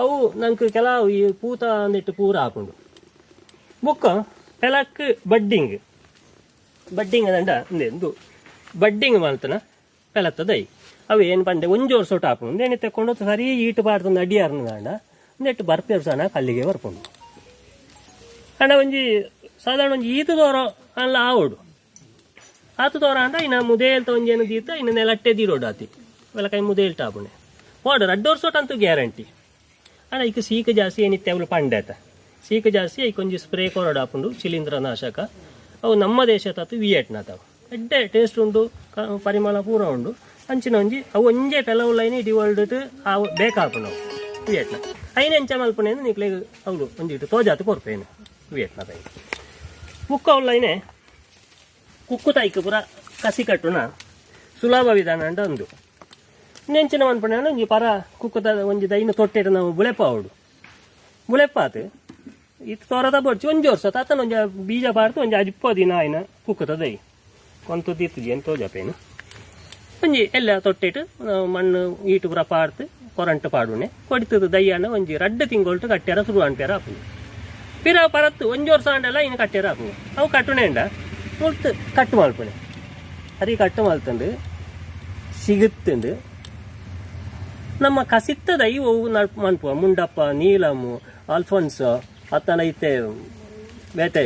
ಅವು ನಂಗೆ ಕೆಲವು ಈ ಪೂತ ಅಂದಿಟ್ಟು ಪೂರ ಹಾಕೊಂಡು. ಬೊಕ್ಕ ಪೆಲಕ್ ಬಡ್ಡಿಂಗ್. ಬಡ್ಡಿಂಗ್ ಅಂದ ಒಂದು ಬಡ್ಡಿಂಗ್ ಮಲ್ತನ ಪೆಲತ್ತದೈ ಅವು ಏನು ಪಂಡೆ ಒಂಜಿ ವರ್ಷ ಒಟ್ಟು ಹಾಕೊಂಡು ಏನು ತೆಕ್ಕೊಂಡು ಸರಿ ಈಟು ಬಾರ್ದು ಅಡಿಯಾರನ್ನು ದಾಂಡ ನೆಟ್ಟು ಬರ್ಪೇರು ಸಣ್ಣ ಕಲ್ಲಿಗೆ ಬರ್ಕೊಂಡು. ಅಣ್ಣ ಒಂಜಿ ಸಾಧಾರಣ ಒಂಜಿ ಈತು ದೋರ ಅಲ್ಲ ಆವಡು. ಆತು ದೋರ ಅಂಡ ಇನ್ನ ಮುದೇಲ್ತ ಒಂಜೇನು ದೀತ, ಇನ್ನು ನೆಲಟ್ಟೆ ದೀರೋಡು ಆತಿ. ಕೈ ಮುದೇಲ್ಟ ಆಪುಣೆ ಓಡು ರಡ್ಡು ವರ್ಷ ಅಂತೂ ಗ್ಯಾರಂಟಿ. ಅಣ್ಣ ಈಗ ಸೀಕ ಜಾಸ್ತಿ ಏನಿತ್ತೆ ಅವಳು ಪಂಡೆತ ಸೀಕ ಜಾಸ್ತಿ ಐಕೊಂಜಿ ಸ್ಪ್ರೇ ಕೊರಡು ಹಾಕೊಂಡು ಶಿಲೀಂಧ್ರ ನಾಶಕ ಅವು ನಮ್ಮ ದೇಶ ತಾತು ವಿಯೆಟ್ನಾತ್ ಅವು ಎಡ್ಡೆ ಟೇಸ್ಟ್ ಉಂಡು ಪರಿಮಳ ಪೂರ ಉಂಡು ಅಂಚಿನ ಒಂಜಿ ಅವು ಒಂಜೆ ಕೆಲವು ಇಡೀ ವರ್ಲ್ಡ್ ಅವು ಬೇಕಾಕೊಂಡು ಅವು ವಿಯೆಟ್ನ ಐನ ಎಂಚ ಮಲ್ಪನೇನು ನಿಕ್ಲೆ ಅವಳು ಒಂದಿಟ್ಟು ತೋಜಾತು ಕೊರ್ಪೇನು ವಿಯೆಟ್ನಾದ ಕುಕ್ಕ ಅವ್ಲ ಲೈನೆ ಕುಕ್ಕು ತಾಯ್ಕ ಪೂರ ಕಸಿ ಕಟ್ಟುನ ಸುಲಭ ವಿಧಾನ ಅಂಡ ಒಂದು ನೆಂಚಿನ ಅನ್ಪಣೆ ಒಂಜಿ ಪರ ಕುಕ್ಕದ ಒಂಜಿ ದೈನ ತೊಟ್ಟೆಟ್ ನಾವು ಬುಳೆಪ ಅವಡು. ಬುಳೆಪಾತ್ ಇತ್ತು ತೋರದ ಬರ್ಚಿ ಒಂಜಿ ವರ್ಷ ತಾತನ ಒಂಜಿ ಬೀಜ ಬಾರ್ದು ಒಂಜಿ ಅಜಿಪ್ಪ ದಿನ ಆಯ್ನ ಕುಕ್ಕದ ದೈ. ಕೊಂತು ದಿತ್ತು ಏನು ತೋಜಪೇನು ಒಂಜಿ ಎಲ್ಲ ತೊಟ್ಟಿಟ್ಟು ಮಣ್ಣು ಈಟು ಪೂರ ಪಾಡ್ತು, ಕೊರಂಟು ಪಾಡುನೆ. ಕೊಡಿತದ ದಯ್ಯನ ಒಂಜಿ ರಡ್ಡು ತಿಂಗೊಳ್ಟು ಕಟ್ಟ್ಯಾರ ಶುರು ಅಂಟ್ಯಾರ ಆಪು ಪಿರ ಪರತ್ತು ಒಂಜಿ ವರ್ಷ ಆಂಡಲ್ಲ, ಇನ್ನು ಕಟ್ಟ್ಯಾರ ಆಪು ಅವು ಕಟ್ಟುನೆ ಅಂಡ. ಮುಳ್ತು ಕಟ್ಟು ಮಾಡ್ಪಣೆ ಅರಿ ಕಟ್ಟು ಮಾಡ್ತಂದು ಸಿಗುತ್ತಂಡು ನಮ್ಮ ಕಸಿತ್ತ ಇವು ನಡ್ಪ ಮುಂಡಪ್ಪ ನೀಲಮ್ಮು ಅಲ್ಫೋನ್ಸ್, ಅತ್ತನ ಐತೆ ಬೇತೆ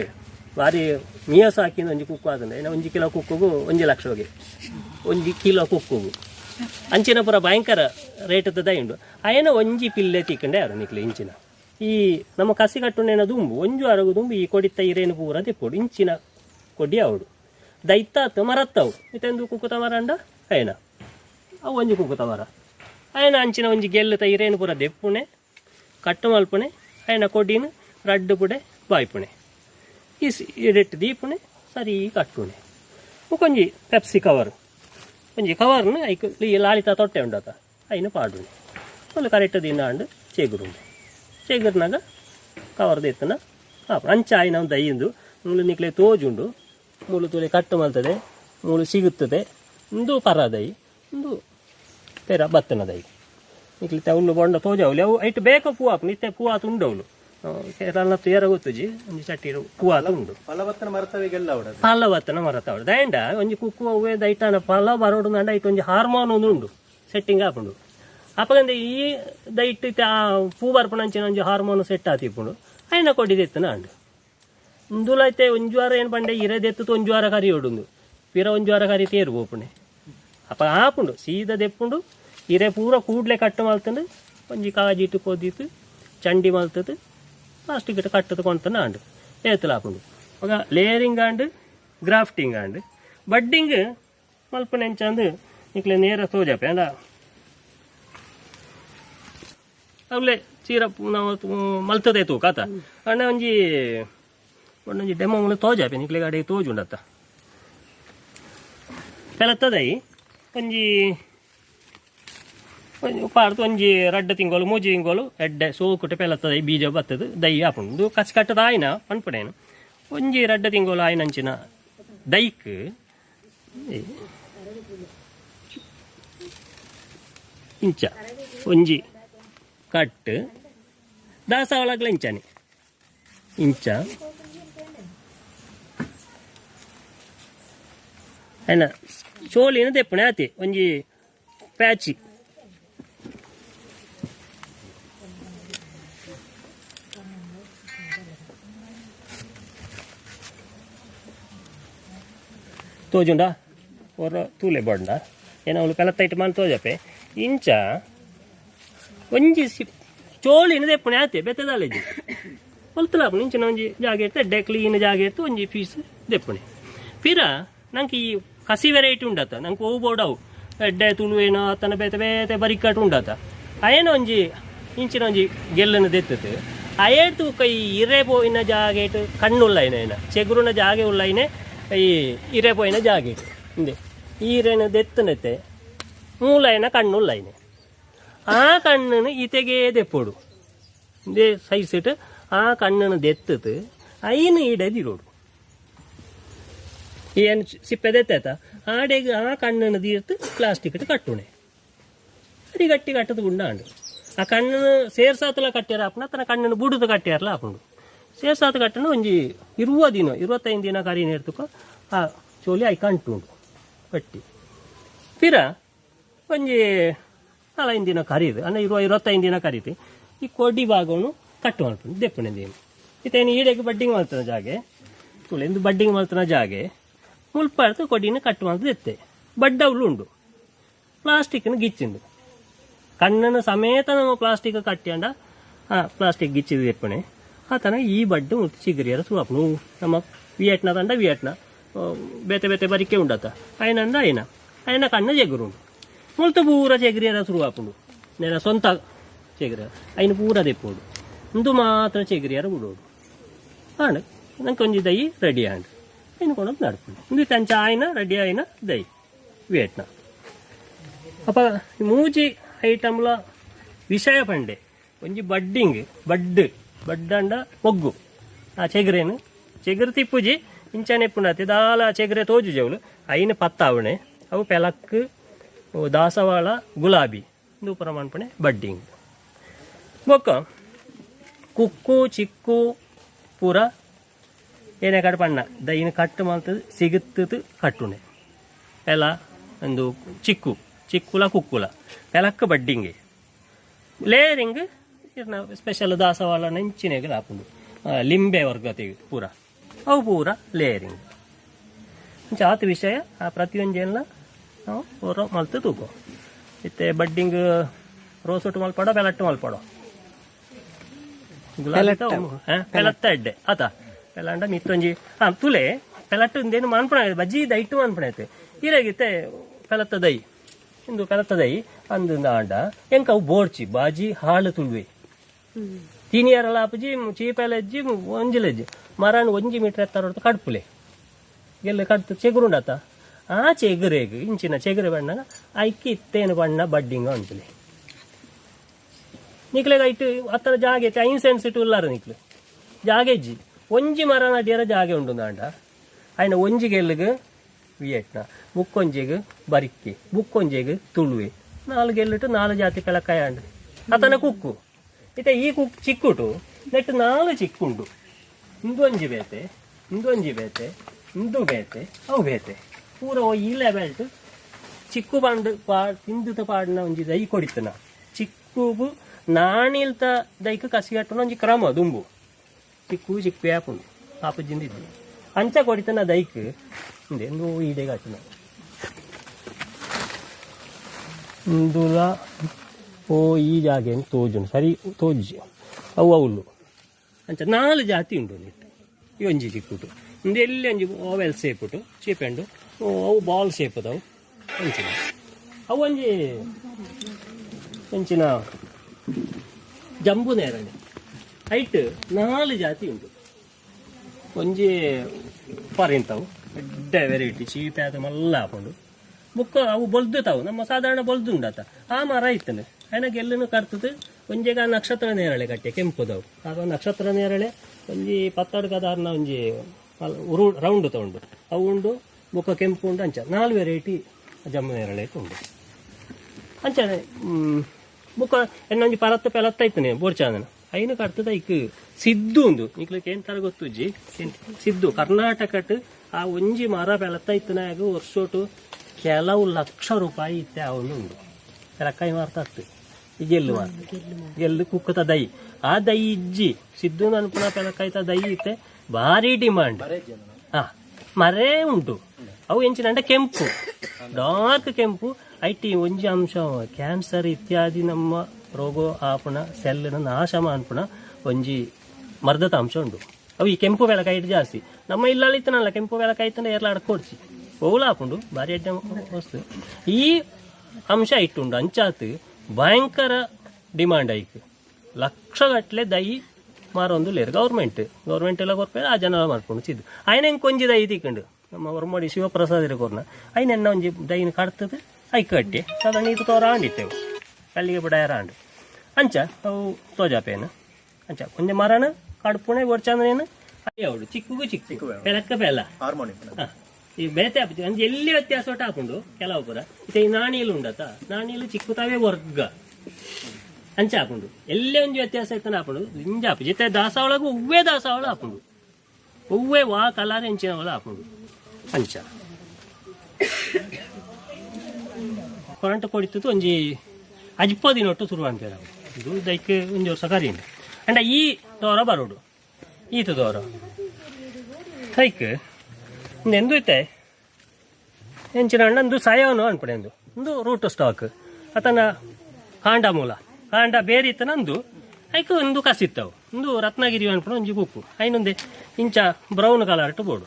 ಬಾರಿ ಮೀಯಸ್ ಸಾಕಿನ ಒಂಜಿ ಕುಕ್ಕು ಆದ ಒಂಜಿ ಕಿಲೋ ಕುಕ್ಕುಗು ಒಂಜಿ ಲಕ್ಷ ಹೋಗಿ. ಒಂಜಿ ಕಿಲೋ ಕುಕ್ಕುಗು. ಅಂಚಿನ ಪುರ ಭಯಂಕರ ರೇಟ್ ದೈಂಡು. ಆಯ್ನ ಒಂಜಿ ಪಿಲ್ಲೆ ತಿಕ್ಕಂಡೆ ಯಾರು ನಿಕ್ಲೆ ಇಂಚಿನ. ಈ ನಮ್ಮ ಕಸಿ ಕಟ್ಟುನೇನ ದುಂಬು. ಒಂಜು ಅರಗು ದುಂಬು. ಈ ಕೊಡಿತ್ತ ಇರೇನು ಪೂರ ತೆಪ್ಪುಡು. ಇಂಚಿನ ಕೊಡಿ ಅವಡು. ದೈತ್ತಾತು ಮರತ್ತವು ಇತ್ತೆಂದು ಕುಕ್ಕುತ ಮರ ಅಂಡ ಅಯ್ಯನ. ಅವು ಒಂಜಿ ಕುಕ್ಕುತ ಮರ ಅಯ್ಯನ ಅಂಚಿನ ಒಂಜಿ ಗೆಲ್ಲು ತೈರೇನು ಪೂರ ದೆಪ್ಪುಣೆ, ಕಟ್ಟು ಮಲ್ಪುಣೆ ಅಯ್ಯನ ಕೊಡ್ಡಿನ ರಡ್ಡು ಪುಡೆ, ಬಾಯ್ಪುಣೆ. ಇಸ್ ಎಡೆಟ್ಟು ದೀಪುಣೆ, ಸರಿ ಕಟ್ಟುಣೆ. ಮುಕೊಂಜಿ ಪೆಪ್ಸಿ ಕವರ್ ಒಂಜಿ ಕವರ್ನ ಐಕ್ ಈ ಲಾಳಿತ ತೊಟ್ಟೆ ಉಂಡತ ಆಯ್ನ ಪಾಡುಣೆ ಒಂದು ಕರೆಕ್ಟ್ ದಿನ ಅಂಡು ಚೇಗುರುಂಡೆ. ಚೇಗುರ್ನಾಗ ಕವರ್ ದೆತ್ತನ ಹಾಪ ಅಂಚ ಆಯ್ನ ಒಂದು ಐಂದು ಮುಳು ನಿಕ್ಲೆ ತೋಜುಂಡು ಮುಳು ತುಳಿ ಕಟ್ಟು ಮಲ್ತದೆ ಮುಳು ಸಿಗುತ್ತದೆ ಒಂದು ಪರಾದೈ ಒಂದು ಪೆರ ಬತ್ತನದೈ ನಿಕ್ಲಿ ಉಂಡು ಬೊಂಡ ತೋಜಾವಲಿ ಅವು ಐಟ್ ಬೇಕ ಪೂ ಹಾಪು ನಿತ್ಯ ಪೂ ಉಂಡವಲು ಉಂಡವಳು ಕೇರಳ ತೇರ ಗೊತ್ತುಜಿ? ಒಂದು ಚಟ್ಟಿರು ಪೂವಾಲ ಉಂಡು. ಫಲವತ್ತನ ಮರತವಿಗೆಲ್ಲ ಅವಡ ಫಲವತ್ತನ ಮರತಾವಳು ದೈಂಡ ಒಂಜಿ ಕುಕ್ಕು ಅವೇ ದೈಟಾನ ಫಲ ಬರೋಡು ನಂಡ ಐಟ್ ಒಂಜಿ ಹಾರ್ಮೋನ್ ಒಂದು ಉಂಡು. ಸೆಟ್ಟಿಂಗ್ ಆಪುಂಡು. ಅಪ್ಪಗಂದೆ ಈ ದೈಟ್ ಆ ಪೂ ಬರ್ಪಣಂಚಿನ ಒಂಜಿ ಹಾರ್ಮೋನ್ ಸೆಟ್ ಆತಿಪ್ಪುಂಡು ಕೊಟ್ಟಿದೆತ್ತನ ಅಂಡು. ಇಂದುಲೈತೆ ಒಂಜು ವಾರ ಏನು ಪಂಡೆ ಇರದೆತ್ತು ಒಂಜು ವಾರ ಕರಿ ಹೊಡುಂದು ಪಿರ ಕರಿ ವಾರ ಕರಿ ಅಪ್ಪ ಆಪುಂಡು ಸೀದ ದೆಪ್ಪುಂಡು ಇರೆ ಪೂರ ಕೂಡ್ಲೆ ಕಟ್ಟು ಮಲ್ತಂಡು ಒಂಜಿ ಕಾಜಿಟ್ಟು ಕೊದ್ದಿತ್ತು ಚಂಡಿ ಮಲ್ತದು ಪ್ಲಾಸ್ಟಿಕ್ ಇಟ್ಟು ಕಟ್ಟದು ಕೊಂತನ ಆಂಡು ಏತಲ ಆಪುಂಡು ಆಗ layering and grafting and budding ಮಲ್ಪನೆ ನೆಂಚಂದು ನಿಕ್ಲೆ ನೇರ ತೋಜಪೆ ಅಂಡ ಅವಲೆ ಚೀರ ನಾವು ಮಲ್ತದೆ ತೂಕ ಆತ ಅಣ್ಣ ಒಂಜಿ ಒಂದೊಂಜಿ ಡೆಮೋ ಮುಲ ತೋಜಾಪೆ ನಿಕ್ಲೆ ಗಾಡಿ ತೋಜುಂಡತ್ತ ಪೆಲತ್ತದೈ ಒಂಜಿ ಪಾಡ್ದು ಒಂಜಿ ರಡ್ಡ ತಿಂಗೋಲು, ಮೂಜಿ ತಿಂಗೋಲು ಎಡ್ಡೆ, ಸೋಕುಟೆ ಪೆಲತ್ತದ ಬೀಜ ಬತ್ತದು, ದೈ ಆಪುಂಡು ಕಚ್ ಕಟ್ಟದ ಆಯ್ನ, ಪನ್ಪಡೇನು. ಒಂಜಿ ರಡ್ಡ ತಿಂಗೋಲು ಆಯ್ನಂಚಿನ ದೈಕ್ ಇಂಚ, ಒಂಜಿ ಕಟ್ ದಾಸವಾಳಗ್ಲ ಇಂಚಾನೆ. ಇಂಚ. है ना चोल इन तेपने आते पैची तो जुंडा और तूले बढ़ना ऐना उल्लू पहला तेट तो जापे इंचा वंजी सिप चोल इन्हें देख आते बेते डाले जी उल्लू तला पुण्य इंचना वंजी जागे ते डेकली इन्हें जागे तो वंजी फ़ीस देख फिरा नंकी ಕಸಿ ವೆರೈಟಿ ಉಂಡತ ನಂಗೆ ಹೂ ಬೋಡವು ಎಡ್ಡೆ ತುಳುವೇನೋ ತನ ಬೇತೆ ಬೇತೆ ಬರಿಕಟ್ಟು ಉಂಡತ ಅಯ್ಯನ ಒಂಜಿ ಇಂಚಿನ ಒಂಜಿ ಗೆಲ್ಲನ ದೆತ್ತದು ಅಯ್ಯಡ್ತು ಕೈ ಇರೆ ಪೋಯಿನ ಜಾಗ ಇಟ್ಟು ಕಣ್ಣುಳ್ಳೈನ ಏನ ಚೆಗುರುನ ಜಾಗ ಉಳ್ಳೈನೆ ಈ ಇರೆ ಪೋಯಿನ ಜಾಗ ಇಟ್ಟು ಹಿಂದೆ ಈರೆನ ದೆತ್ತನತೆ ಮೂಲೈನ ಕಣ್ಣುಳ್ಳೈನೆ ಆ ಕಣ್ಣನ್ನು ಈತೆಗೆ ದೆಪ್ಪೋಡು ಇದೇ ಸೈಸ್ ಇಟ್ಟು ಆ ಕಣ್ಣನ್ನು ದೆತ್ತದು ಐನು ಈಡದಿರೋಡು ಏನು ಸಿಪ್ಪೆ ದೆತ್ತಾಯ್ತ ಆಡೆಗೆ ಆ ಕಣ್ಣನ್ನು ದೀರ್ತು ಪ್ಲಾಸ್ಟಿಕ್ ಕಟ್ಟುಣೆ. ಅಡಿ ಗಟ್ಟಿ ಕಟ್ಟದು ಉಂಡಾಂಡು ಆ ಕಣ್ಣನ್ನು ಸೇರ್ಸಾತಲ ಕಟ್ಟ್ಯಾರ ಆಪುಂಡು ತನ್ನ ಕಣ್ಣನ್ನು ಬುಡದು ಕಟ್ಟ್ಯಾರಲ್ಲ ಆಪುಂಡು ಸೇರ್ಸಾತ ಕಟ್ಟನ ಒಂಜಿ ಇರುವ ದಿನ, ಇರುವತ್ತೈದು ದಿನ ಕರಿ ನೇರ್ತುಕ ಆ ಚೋಲಿ ಐ ಕಂಟುಂಡು, ಕಟ್ಟಿ. ಪಿರ ಒಂಜಿ ನಾಲ್ಕೈದು ದಿನ ಕರೀದು ಅಂದರೆ ಇರುವ ಇರುವತ್ತೈದು ದಿನ ಕರೀತಿ ಈ ಕೊಡಿ ಭಾಗವನ್ನು ಕಟ್ಟು ಮಾಡ್ಕೊಂಡು ದೆಪ್ಪಣದೇನು ಇತ್ತೇನು ಈಡೆಗೆ ಬಡ್ಡಿಂಗ್ ಮಾಡ್ತಾನೆ ಜಾಗೆ ತುಳೆಂದು ಬಡ್ಡಿಂಗ್ ಮಾಡ್ತಾನೆ ಜಾಗೆ ಮುಲ್ಪಾಡ್ತು ಕೊಡಿನ ಕಟ್ಟು ಮಾಡ್ತದೆ ಎತ್ತೆ ಬಡ್ಡವ್ಲು ಉಂಡು. ಪ್ಲಾಸ್ಟಿಕ್ನ ಗಿಚ್ಚಿಂಡು ಕಣ್ಣನ ಸಮೇತ ನಮ್ಮ ಪ್ಲಾಸ್ಟಿಕ್ ಕಟ್ಟಿಯಂಡ ಪ್ಲಾಸ್ಟಿಕ್ ಗಿಚ್ಚಿದ ದೆಪ್ಪಣೆ ಆತನ ಈ ಬಡ್ಡು ಮುಟ್ಟು ಚಿಗುರಿಯರ ಸುವಾಪನು. ನಮ್ಮ ವಿಯಟ್ನ ತಂಡ ವಿಯಟ್ನ. ಬೇತೆ ಬೇತೆ ಬರಿಕೆ ಉಂಡತ. ಅಯ್ಯನಂದ ಅಯ್ಯನ ಅಯ್ಯನ ಕಣ್ಣ ಜಗುರುಂಡು ಮುಳ್ತು ಪೂರ ಚೆಗರಿಯರ ಸುರುವಾಪುಂಡು ನೆನ ಸ್ವಂತ ಚೆಗರಿಯರ ಅಯ್ಯನ ಪೂರ ದೆಪ್ಪುಂಡು ಇಂದು ಮಾತ್ರ ಚೆಗರಿಯರ ಬಿಡೋಡು ಆಂಡ್ ನಂಗೆ ಒಂಜಿ ದೈ ರೆಡಿ ಆಂಡ್ ಕೊಂಡೋಗಿ ನಡ್ಕೊಂಡು. ಇಂದು ತಂಚ ಆಯ್ನ, ರೆಡಿ ಆಯ್ನ, ದೈ. ವೇಟ್ನ ಅಪ್ಪ ಮೂಜಿ ಐಟಮ್ಲ ವಿಷಯ ಪಂಡೆ. ಒಂಜಿ ಬಡ್ಡಿಂಗ್, ಬಡ್, ಬಡ್ಡಂಡ ಮೊಗ್ಗು ಆ ಚೆಗರೇನು? ಚೆಗರು ತಿಪ್ಪುಜಿ ಇಂಚನೆ ಪುಣಾತಿ ದಾಲ ಚೆಗರೆ ತೋಜು ಜವಳು ಐನ ಪತ್ತಾವಣೆ. ಅವು ಪೆಲಕ್ ದಾಸವಾಳ, ಗುಲಾಬಿ. ಇದು ಪ್ರಮಾಣ ಪಣೆ ಬಡ್ಡಿಂಗ್. ಬೊಕ್ಕ, ಕುಕ್ಕು, ಚಿಕ್ಕು, ಪೂರ ಏನೇ ಬಣ್ಣ. ದೈನ ಕಟ್ಟು ಮಾಡ್ತದೆ ಸಿಗುತ್ತದು ಕಟ್ಟುಣೆ ಎಲ್ಲ ಒಂದು ಚಿಕ್ಕು ಚಿಕ್ಕುಲ ಕುಕ್ಕುಲ. ಪೆಲಕ್ಕ ಬಡ್ಡಿಂಗೆ. ಲೇಯರಿಂಗ್ ಇರ್ನ ಸ್ಪೆಷಲ್ ದಾಸವಾಳ ನೆಂಚಿನೆಗೆ ಹಾಕೊಂಡು ಲಿಂಬೆ ವರ್ಗ ಪೂರ. ಅವು ಪೂರ ಲೇಯರಿಂಗ್. ಜಾತ ವಿಷಯ ಆ ಪ್ರತಿಯೊಂದೆಲ್ಲ ನಾವು ಪೂರ ಮಲ್ತು ತೂಕೋ. ಇತ್ತೆ ಬಡ್ಡಿಂಗ್ ರೋಸೊಟ್ಟು ಮಲ್ಪಡೋ ಬೆಲಟ್ಟು ಮಲ್ಪಡೋ. ಬೆಲತ್ತ ಎಡ್ಡೆ ಆತ. ಪೆಲಂಡ ಮಿತ್ತೊಂಜಿ ಹಾ ತುಲೆ ಪೆಲಟ್ಟು ಇಂದೇನು ಮಾನ್ಪಣ ಬಜ್ಜಿ ದೈಟು ಮಾನ್ಪಣ ಐತೆ ಇರಾಗಿತ್ತೆ ಪೆಲತ್ತ ದೈ. ಇಂದು ಪೆಲತ್ತ ದೈ ಅಂದ ಆಂಡ. ಎಂಕ ಅವು ಬೋಡ್ಚಿ ಬಾಜಿ ಹಾಳು ತುಳುವೆ. ತೀನಿಯರಲ್ಲ ಆಪುಜಿ ಚೀಪೆಲಜ್ಜಿ ಒಂಜಿಲಜ್ಜಿ. ಮರಣ ಒಂಜಿ ಮೀಟರ್ ಎತ್ತರ ಕಡ್ಪುಲೆ. ಎಲ್ಲ ಕಡ್ತು ಚೆಗುರುಂಡತ. ಆ ಚೆಗುರೆಗ್, ಇಂಚಿನ ಚೆಗುರೆ ಬಣ್ಣ ಐಕ್ಕಿ ಇತ್ತೇನು ಬಣ್ಣ ಬಡ್ಡಿಂಗ ಅಂತಲೆ ನಿಕ್ಲೆಗ ಇಟ್ಟು ಹತ್ತರ ಜಾಗೆ ಐನ್ ಸೆನ್ಸ್ ಇಟ್ಟು ಉಲ್ಲಾರ ನಿಕ್ಲು. ಜಾಗೆಜ್ಜಿ. ಒಂಜಿ ಮರ ನಡಿಯರ ಜಾಗೆ ಉಂಡು ನಾಂಡ ಆಯ್ನ ಒಂಜಿಗೆಲ್ಲಿಗೆ ವಿಯಟ್ನ, ಮುಕ್ಕೊಂಜೆಗೆ ಬರಿಕೆ ಮುಕ್ಕೊಂಜೆಗೆ ತುಳುವೆ. ನಾಲ್ಕು ಗೆಲ್ಲಿಟ್ಟು ನಾಲ್ಕು ಜಾತಿ ಪೆಳಕಾಯ ಅತನ ಕುಕ್ಕು. ಇತ ಈ ಕುಕ್ ಚಿಕ್ಕುಟು, ನೆಟ್ಟು ನಾಲ್ಕು ಚಿಕ್ಕುಂಡು. ಇಂದೊಂಜಿ ಬೇತೆ ಇಂದೊಂಜಿ ಬೇತೆ, ಇಂದು ಬೇತೆ, ಅವು ಬೇತೆ. ಪೂರ ಈ ಲೆವೆಲ್ಟ್ ಚಿಕ್ಕು ಪಾಂಡು, ಪಾ, ತಿಂದುತ ಪಾಡಿನ ಒಂಜಿ ದೈ ಕೊಡಿತನ ಚಿಕ್ಕುಗು ನಾಣಿಲ್ತ ದೈಕ ಕಟ್ಟಣ ಒಂಜಿ ಕ್ರಮ, ದುಂಬು. ಚಿಕ್ಕು ಚಿಕ್ಕು ಯಾಪುಂಡು ಆಪಜ್ಜಿಂದಿದ್ದು ಅಂಚ ಕೊಡಿತನ ದೈಕ್ ಇಂದೆ ನೋ ಈಡೆಗ ಆಚನ ಇಂದುಲ ಓ ಈ ಜಾಗೆ ತೋಜುನು. ಸರಿ ತೋಜಿ ಅವು ಅವಳು ಅಂಚ ನಾಲ್ ಜಾತಿ ಉಂಡು ನಿಟ್ಟು ಈ ಒಂಜಿ ಚಿಕ್ಕುಟು ಇಂದು ಎಲ್ಲಿ ಒಂಜಿ ಓವೆಲ್ ಉಟು ಚೀಪೆಂಡು ಅವು ಬಾಲ್ ಶೇಪ್ ಅದಾವು. ಅಂಚಿನ. ಅವು ಒಂಜಿ ಅಂಚಿನ ಜಂಬು ನೇರಳೆ ಹೈಟ್ ನಾಲ್ ಜಾತಿ ಉಂಟು ಒಂಜಿ ಪರಿಂತವು ದೊಡ್ಡ ವೆರೈಟಿ ಚೀಪ್ ಆದ ಮಲ್ಲ ಹಾಕೊಂಡು ಬುಕ್ಕ ಅವು ಬೊಲ್ದುತಾವು ನಮ್ಮ ಸಾಧಾರಣ ಬೊಲ್ದುಂಡತ ಆ ಮರ ಇತ್ತನೆ ಆಯ್ನಾಗ ಎಲ್ಲೂ ಕರ್ತದೆ ಒಂಜಿಗ ನಕ್ಷತ್ರ ನೇರಳೆ ಕಟ್ಟೆ ಕೆಂಪುದವು ಆಗ ನಕ್ಷತ್ರ ನೇರಳೆ ಒಂಜಿ ಪತ್ತಾಡು ಕದಾರ್ನ ಒಂಜಿ ಉರು ರೌಂಡ್ ತಗೊಂಡು ಅವು ಉಂಡು ಬುಕ್ಕ ಕೆಂಪು ಉಂಡು ಅಂಚ ನಾಲ್ ವೆರೈಟಿ ಜಮ್ಮ ನೇರಳೆ ಉಂಡು ಅಂಚನೆ ಬುಕ್ಕ ಎನ್ನೊಂಜಿ ಪರತ್ತ ಪೆಲತ್ತ ಇತ್ತನೆ ಬೋರ್ಚಾದನ ಐನು ಕರ್ತದ ಇಕ್ ಸಿದ್ದು ಉಂದು ನಿಕ್ಲಕ್ಕೆ ಏನ್ ತರ ಗೊತ್ತುಜ್ಜಿ ಸಿದ್ದು ಕರ್ನಾಟಕಟ್ ಆ ಒಂಜಿ ಮರ ಬೆಳತ ಇತ್ತನಾಗ ವರ್ಷೋಟು ಕೆಲವು ಲಕ್ಷ ರೂಪಾಯಿ ಇತ್ತೆ ಅವನು ಉಂಡು ಕೈ ಮಾರ್ತಾ ಗೆಲ್ಲು ಮಾರ್ತ ಗೆಲ್ಲು ಕುಕ್ಕತ ದೈ ಆ ದೈ ಇಜ್ಜಿ ಸಿದ್ದು ಅನ್ಪುನ ಪೆಲಕಾಯ್ತ ದೈ ಇತ್ತೆ ಭಾರಿ ಡಿಮಾಂಡ್. ಹಾ ಮರೇ ಉಂಟು. ಅವು ಎಂಚಿನ ಕೆಂಪು. ಡಾರ್ಕ್ ಕೆಂಪು. ಐಟಿ ಒಂಜಿ ಅಂಶ ಕ್ಯಾನ್ಸರ್ ಇತ್ಯಾದಿ ನಮ್ಮ ರೋಗ ಆಪುನ ಸೆಲ್ನ ನಾಶ ಮಾನ್ಪುನ ಒಂಜಿ ಮರ್ದತ ಅಂಶ ಉಂಡು. ಅವು ಈ ಕೆಂಪು ಬೆಳಕಾಯಿಟ್ಟು ಜಾಸ್ತಿ. ನಮ್ಮ ಇಲ್ಲಲ್ಲಿ ಇತ್ತನಲ್ಲ ಕೆಂಪು ಬೆಳಕಾಯ್ತಂದ್ರೆ ಎಲ್ಲ ಅಡ್ಕೊಡ್ಸಿ ಹಾಕೊಂಡು ಭಾರಿ ಅಡ್ಡ ವಸ್ತು. ಈ ಅಂಶ ಇಟ್ಟುಂಡು, ಅಂಚಾತ್ ಭಯಂಕರ ಡಿಮಾಂಡ್ ಐಕ್. ಲಕ್ಷಗಟ್ಲೆ ದೈ ಮಾರೊಂದು ಲೇರು ಗೌರ್ಮೆಂಟ್. ಗೌರ್ಮೆಂಟ್ ಎಲ್ಲ ಕೊರ್ಪೇರ ಆ ಜನ ಮಾಡ್ಕೊಂಡು ಸಿದ್ದು. ಆಯ್ನ ಹೆಂಗೆ ಕೊಂಜಿ ದೈ ತಿಕ್ಕಂಡು ನಮ್ಮ ವರ್ಮಡಿ ಶಿವಪ್ರಸಾದ್ ಇರೋರ್ನ ಆಯ್ನ ಎನ್ನ ಒಂಜಿ ದೈನ ಕಡ್ತದೆ ಐ ಕಟ್ಟಿ. ಸಾಧಾರಣ ಇದು ತೋರ ಆಂಡಿತ್ತೇವು ಕಲ್ಲಿಗೆ ಬಿಡಾಯರ ಆಂಡು ಅಂಚ ಅವು ತೋಜಾಪೇನ ಅಂಚ ಒಂಜ ಮರಣ ಕಡ್ಪುಣೆ ಒರ್ಚಂದ್ರೇನು ಅವಡು ಚಿಕ್ಕಗೂ ಚಿಕ್ಕ. ಪೆಲಕ್ಕ ಪೆಲ ಹ. ಈ ಬೇತೆ ಹಾಪುಜಿ ಅಂದ್ರೆ ಎಲ್ಲಿ ವ್ಯತ್ಯಾಸ ಒಟ್ಟು ಹಾಕೊಂಡು? ಕೆಲವು ಪುರ. ಇತ್ತೆ ಈ ನಾಣಿಲು ಉಂಡತ. ನಾಣಿಯಲು ಚಿಕ್ಕುತಾವೆ ವರ್ಗ. ಅಂಚ ಹಾಕೊಂಡು. ಎಲ್ಲೇ ಒಂದು ವ್ಯತ್ಯಾಸ ಇತ್ತು ಹಾಕೊಂಡು? ಇಂಜ ಹಾಪು ಜೊತೆ ದಾಸವಾಳಗೂ ಹೂವೇ ದಾಸವಾಳ ಹಾಕೊಂಡು. ಹೂವೇ ವಾ ಕಲಾರ ಹೆಂಚಿನ ಒಳ ಹಾಕೊಂಡು. ಅಂಚ. ಕೊರಂಟ ಕೊಡಿತು ಒಂಜಿ ಅಜ್ಪದಿನೊಟ್ಟು ಶುರು ಅಂತೇವೆ ನಾವು ಇದು ದೈಕ್ಕೆ ಒಂಜಿ ವರ್ಷ ಕರೀಂಡು ಅಂಡ ಈ ದೋರ ಬರೋಡು ಈತ ದೋರ. ಐಕ್ ಎಂದು ಇತ್ತೆ? ಅಣ್ಣ ಅಣ್ಣಂದು ಸಾಯವನು ಅನ್ಪಡೆ ಒಂದು ಒಂದು ರೂಟ್ ಸ್ಟಾಕ್ ಅತನ ಕಾಂಡ ಮೂಲ. ಕಾಂಡ ಬೇರೆ ಇತ್ತ ನಂದು. ಐಕು ಒಂದು ಕಸಿತ್ತವು ಒಂದು ರತ್ನಗಿರಿ ಅನ್ಪಡೆ ಒಂಜಿ ಕುಕ್ಕು ಐನೊಂದೆ ಇಂಚ ಬ್ರೌನ್ ಕಲರ್ ಟು ಬೋಡು.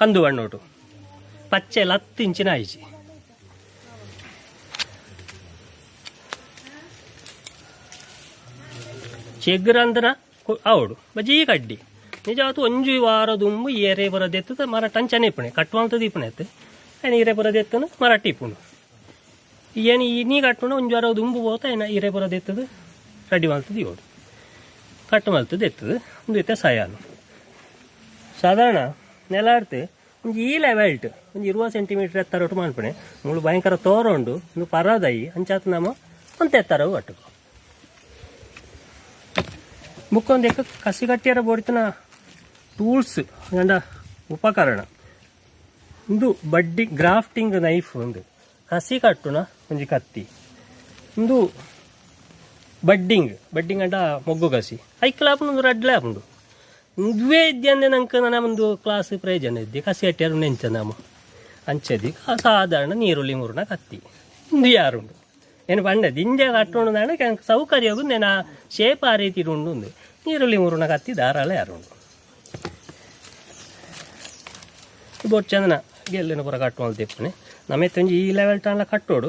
ಕಂದು ಬಣ್ಣೋಟು. ಪಚ್ಚೆ ಲತ್ತಿಂಚಿನ ಐಚಿ ಚೆಗ್ರಂದ್ರ ಅವಡು ಬಜಿ ಕಡ್ಡಿ. ನಿಜಾತು ಒಂಜಿ ವಾರ ದುಂಬು ಏರೆ ಬರದೆತ್ತು ಮರ ಟಂಚನೆ ಇಪ್ಪಣೆ ಕಟ್ಟುವಂಥದ್ದು ಇಪ್ಪಣೆ ಆಯ್ತು ಏನು ಈರೆ ಬರದೆತ್ತನು ಮರ ಟಿಪ್ಪುಂಡು ಏನು ಈ ನೀ ಕಟ್ಟುಣ ಒಂಜಿ ವಾರ ದುಂಬು ಹೋತ ಏನ ಈರೆ ಬರದೆತ್ತದು? ರೆಡಿ ಮಾಡ್ತದ್ದು ಇವಡು ಕಟ್ಟು ಮಲ್ತದ್ದು ಎತ್ತದು, ಒಂದು ಇತ್ತೆ ಸಯಾನು. ಸಾಧಾರಣ ನೆಲ ಆಡ್ತೆ ಒಂಜಿ ಈ ಲೆವೆಲ್ಟ್ ಒಂಜಿ ಇರುವ ಸೆಂಟಿಮೀಟರ್ ಎತ್ತರ ಒಟ್ಟು ಮಾಡ್ಪಣೆ. ಮುಳು ಭಯಂಕರ ತೋರೊಂಡು ಒಂದು ಪರದಾಯಿ, ಅಂಚಾತ ನಮ್ಮ ಅಂತ ಎತ್ತರವು ಅಟ್ಟು ಬುಕ್ಕೊಂದು ಎಕ್ಕ ಕಸಿ ಕಟ್ಟಿಯರ ಬೋಡಿತನ ಟೂಲ್ಸ್, ಗಂಡ ಉಪಕರಣ. ಒಂದು ಬಡ್ಡಿ, ಗ್ರಾಫ್ಟಿಂಗ್ ನೈಫ್ ಒಂದು. ಕಸಿ ಕಟ್ಟುನ ಒಂಜಿ ಕತ್ತಿ. ಒಂದು ಬಡ್ಡಿಂಗ್ ಬಡ್ಡಿಂಗ್ ಅಂಡ ಮೊಗ್ಗು ಕಸಿ. ಐಕ್ಲಾಪನ ಒಂದು ರಡ್ಲೆ ಆಪುಂಡು ಇದುವೇ ಇದ್ದಂದೆ ನಂಗೆ ನನ್ನ ಒಂದು ಕ್ಲಾಸ್ ಪ್ರಯೋಜನ ಇದ್ದೆ ಕಸಿ ಕಟ್ಟಿಯಾರು ನೆಂಚ ನಾಮ ಅಂಚದಿ, ಸಾಧಾರಣ ನೀರುಳ್ಳಿ ಮುರುನ ಕತ್ತಿ. ಇಂದು ಯಾರುಂಡು ಏನು ಪಂಡದು ಇಂಜೆ ನನಗೆ ಸೌಕರ್ಯ నేను ಶೇಪ್ ಆ ರೀತಿ ಉಂಡು. ఉంది ನೀರುಳ್ಳಿ ಮುರುನ ಕತ್ತಿ ಧಾರಾಳ ಯಾರುಂಡು ಬೊಚ್ಚಂದನ ಗೆಲ್ಲಿನ ಪೂರ ಕಟ್ಟುವಲ್ ತಿಪ್ಪನೆ ನಮ್ಮೆತ್ತೊಂಜಿ ಈ ಲೆವೆಲ್ ಟನ್ಲ ಕಟ್ಟೋಡು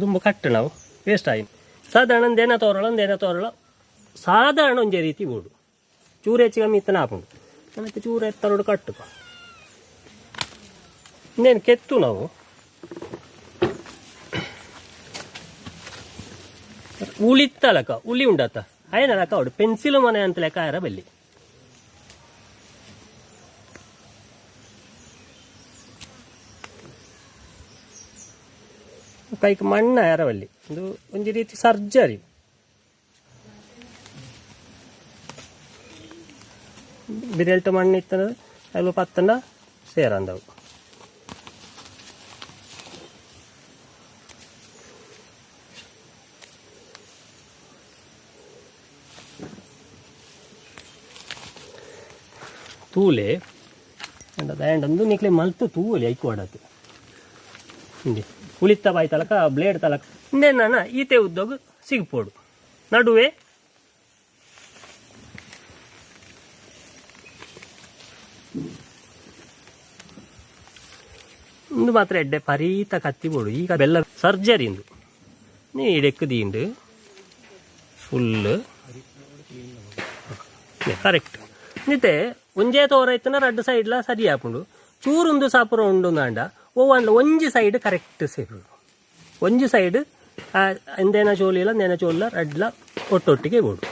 ದುಂಬು ಕಟ್ಟು ನಾವು ವೇಸ್ಟ್ ಆಗಿ. ಸಾಧಾರಣ ಒಂದೇನ ತೋರಳ ಒಂದೇನ ತೋರಳ ಸಾಧಾರಣ ಒಂದೇ ರೀತಿ ಓಡು ಚೂರು ಹೆಚ್ಚು ಕಮ್ಮಿ ಇತ್ತನ ಹಾಕೊಂಡು ನನಗೆ ಚೂರು ಎತ್ತರೋಡು ಕಟ್ಟುಪ. ಇನ್ನೇನು ಕೆತ್ತು ನಾವು? ಉಳಿತ್ತಲಕ, ಉಳಿ ಉಂಡತ್ತ? ಅಯ್ಯನಲಕ ಅವಡು, ಪೆನ್ಸಿಲ್ ಮನೆ ಅಂತ ಲೆಕ್ಕ ಯಾರ ಬಲ್ಲಿ ಕೈಕ್ ಮಣ್ಣ ಯಾರವಲ್ಲಿ ಇದು ಒಂದು ರೀತಿ ಸರ್ಜರಿ. ಬಿರೆಲ್ಟ್ ಮಣ್ಣು ಇತ್ತಂದ್ರೆ ಅಲ್ಲಿ ಪತ್ತಂಡ ಸೇರಂದವು. ತೂಲೆ. ಅಂಡ ದಾಂಡೊಂದು ನಿಕ್ಲೆ ಮಲ್ತು ತೂಲೆ ಐಕು ಆಡತ್ತೆ ಹಿಂಗೆ ಉಳಿತ ಬಾಯಿ ತಲಕ ಬ್ಲೇಡ್ ತಲಕ ಹಿಂದೆ ನಾನು ಈತೆ ಉದ್ಯೋಗ ಸಿಗ್ಪೋಡು. ನಡುವೆ ಒಂದು ಮಾತ್ರ ಎಡ್ಡೆ ಪರೀತ ಕತ್ತಿ ಬೋಡು ಈಗ ಬೆಲ್ಲ ಸರ್ಜರಿ ಇಂದು. ನೀ ಇಡೆಕ್ಕುದೀಂಡು ಫುಲ್ ಕರೆಕ್ಟ್ ನಿತೆ ಒಂಜೇ ತೋರೈತನ ರಡ್ಡು ಸೈಡ್ಲ ಸರಿ ಆಪುಂಡು ಚೂರುಂದು ಸಾಪುರ ಉಂಡು ನಾಂಡ ಓವಂಡ ಒಂಜಿ ಸೈಡ್ ಕರೆಕ್ಟ್ ಸೇರು ಒಂಜಿ ಸೈಡ್ ಎಂದೇನ ಚೋಲಿಲ ನೆನ ಚೋಲ ರಡ್ಲ ಒಟ್ಟೊಟ್ಟಿಗೆ ಬೋಡು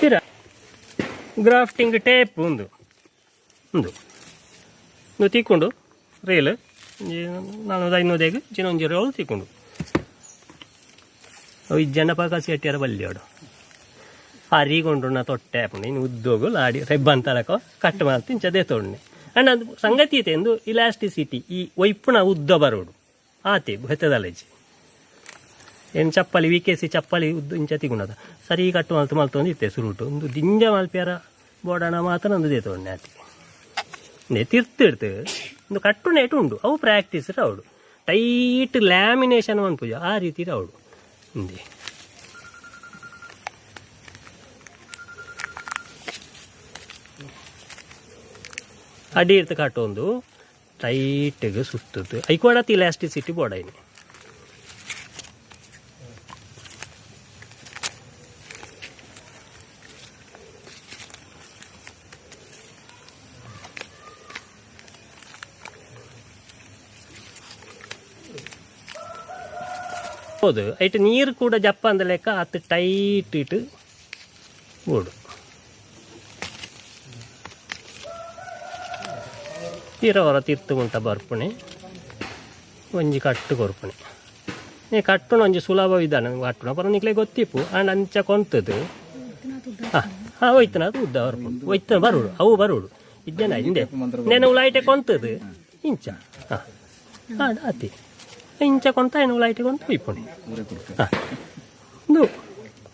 ತೀರ ಗ್ರಾಫ್ಟಿಂಗ್ ಟೇಪ್ ಉಂದು. ಒಂದು ನೀವು ತೀಕೊಂಡು ರೇಲ್ ನಾನೂರು ಐನೂದೇಗ ಚಿನ್ನೊಂಜಿ ರೋಲ್ ತೀಕೊಂಡು ಅವು ಜನಪ ಕಸಿ ಬಲ್ಲಿ ಬಲ್ಲಿಯೋಡು ಹರಿಗೊಂಡು ತೊಟ್ಟೆ ನೀನು ಉದ್ದೋಗು, ಲಾಡಿ ರೆಬ್ಬಂತಲಕ ಕಟ್ ಮಾಡಿ ತಿಂಚದೇ ತೊಡ್ನೆ. ಅಂಡ್ ಅದು ಸಂಗತಿ ಐತೆ ಎಂದು ಇಲಾಸ್ಟಿಸಿಟಿ ಈ ಒಯ್ಪುಣ ಉದ್ದ ಬರೋಡು. ಆತೆ ಬೆತ್ತದಲೆಜಿ ಏನು ಚಪ್ಪಲಿ ವಿ ಕೆ ಸಿ ಚಪ್ಪಲಿ ಉದ್ದು ಇಂಚ ತಿಗುಣದ. ಸರಿ ಕಟ್ಟು ಮಲ್ತು ಮಲ್ತೊಂದು ಇತ್ತೆ, ಸುರುಟು. ಒಂದು ದಿಂಜ ಮಲ್ಪ್ಯಾರ, ಬೋಡಣ ಮಾತ್ರ ನಂದು ದೇ ತೊಣ್ಣೆ ಆತಿಗೆ ನೆ ತಿರ್ತಿಡ್ತು ಒಂದು ಕಟ್ಟು ನೆಟ್ ಉಂಡು. ಅವು ಪ್ರಾಕ್ಟೀಸ್ ರೌಡು. ಟೈಟ್ ಲ್ಯಾಮಿನೇಷನ್ ಅನ್ಪೂಜ ಆ ರೀತಿ ರೌಡು. ಹಿಂದೆ. ಅಡಿ ಇರ್ತ ಕಟ್ಟೊಂದು ಟೈಟ್ಗೆ ಸುತ್ತದು ಐಕೋಡತ್ತಿ ಇಲಾಸ್ಟಿಸಿಟಿ ಬೋಡೈನಿ ಹೌದು. ಐಟ್ ನೀರು ಕೂಡ ಜಪ್ಪ ಅಂದ ಲೆಕ್ಕ ಅತ್ತು ಟೈಟ್ ಇಟ್ಟು ಬೋಡು ಹೊರ ತಿರ್ತು ಬರ್ಪಣೆ. ಒಂಜಿ ಕಟ್ಟು ಕೊರ್ಪಣೆ. ನೀ ಕಟ್ಟುಣ ಒಂಜಿ ಸುಲಭ ವಿಧಾನ ಕಟ್ಟುಣ. ಪರ ನಿಕ್ಲೆ ಗೊತ್ತಿಪ್ಪು. ಅಂಡ್ ಅಂಚ ಕೊಂತದು. ಹಾಂ ಹಾಂ ಹೋಯ್ತನ ಅದು ಉದ್ದ ಬರ್ಪುಂಡು ಹೋಯ್ತನ ಬರುಡು, ಅವು ಬರುಡು. ಇದ್ದೇನ ಹಿಂದೆ ನೆನ ಉಲಾಯ್ಟೆ ಕೊಂತದು. ಇಂಚ. ಹಾಂ. ಹಾಂ, ಅತಿ. ಇಂಚ ಕೊಂತ ಏನು ಉಲಾಯ್ಟೆ ಕೊಂತ ಹೋಯ್ಪುಣಿ ಹಾಂ. ನು,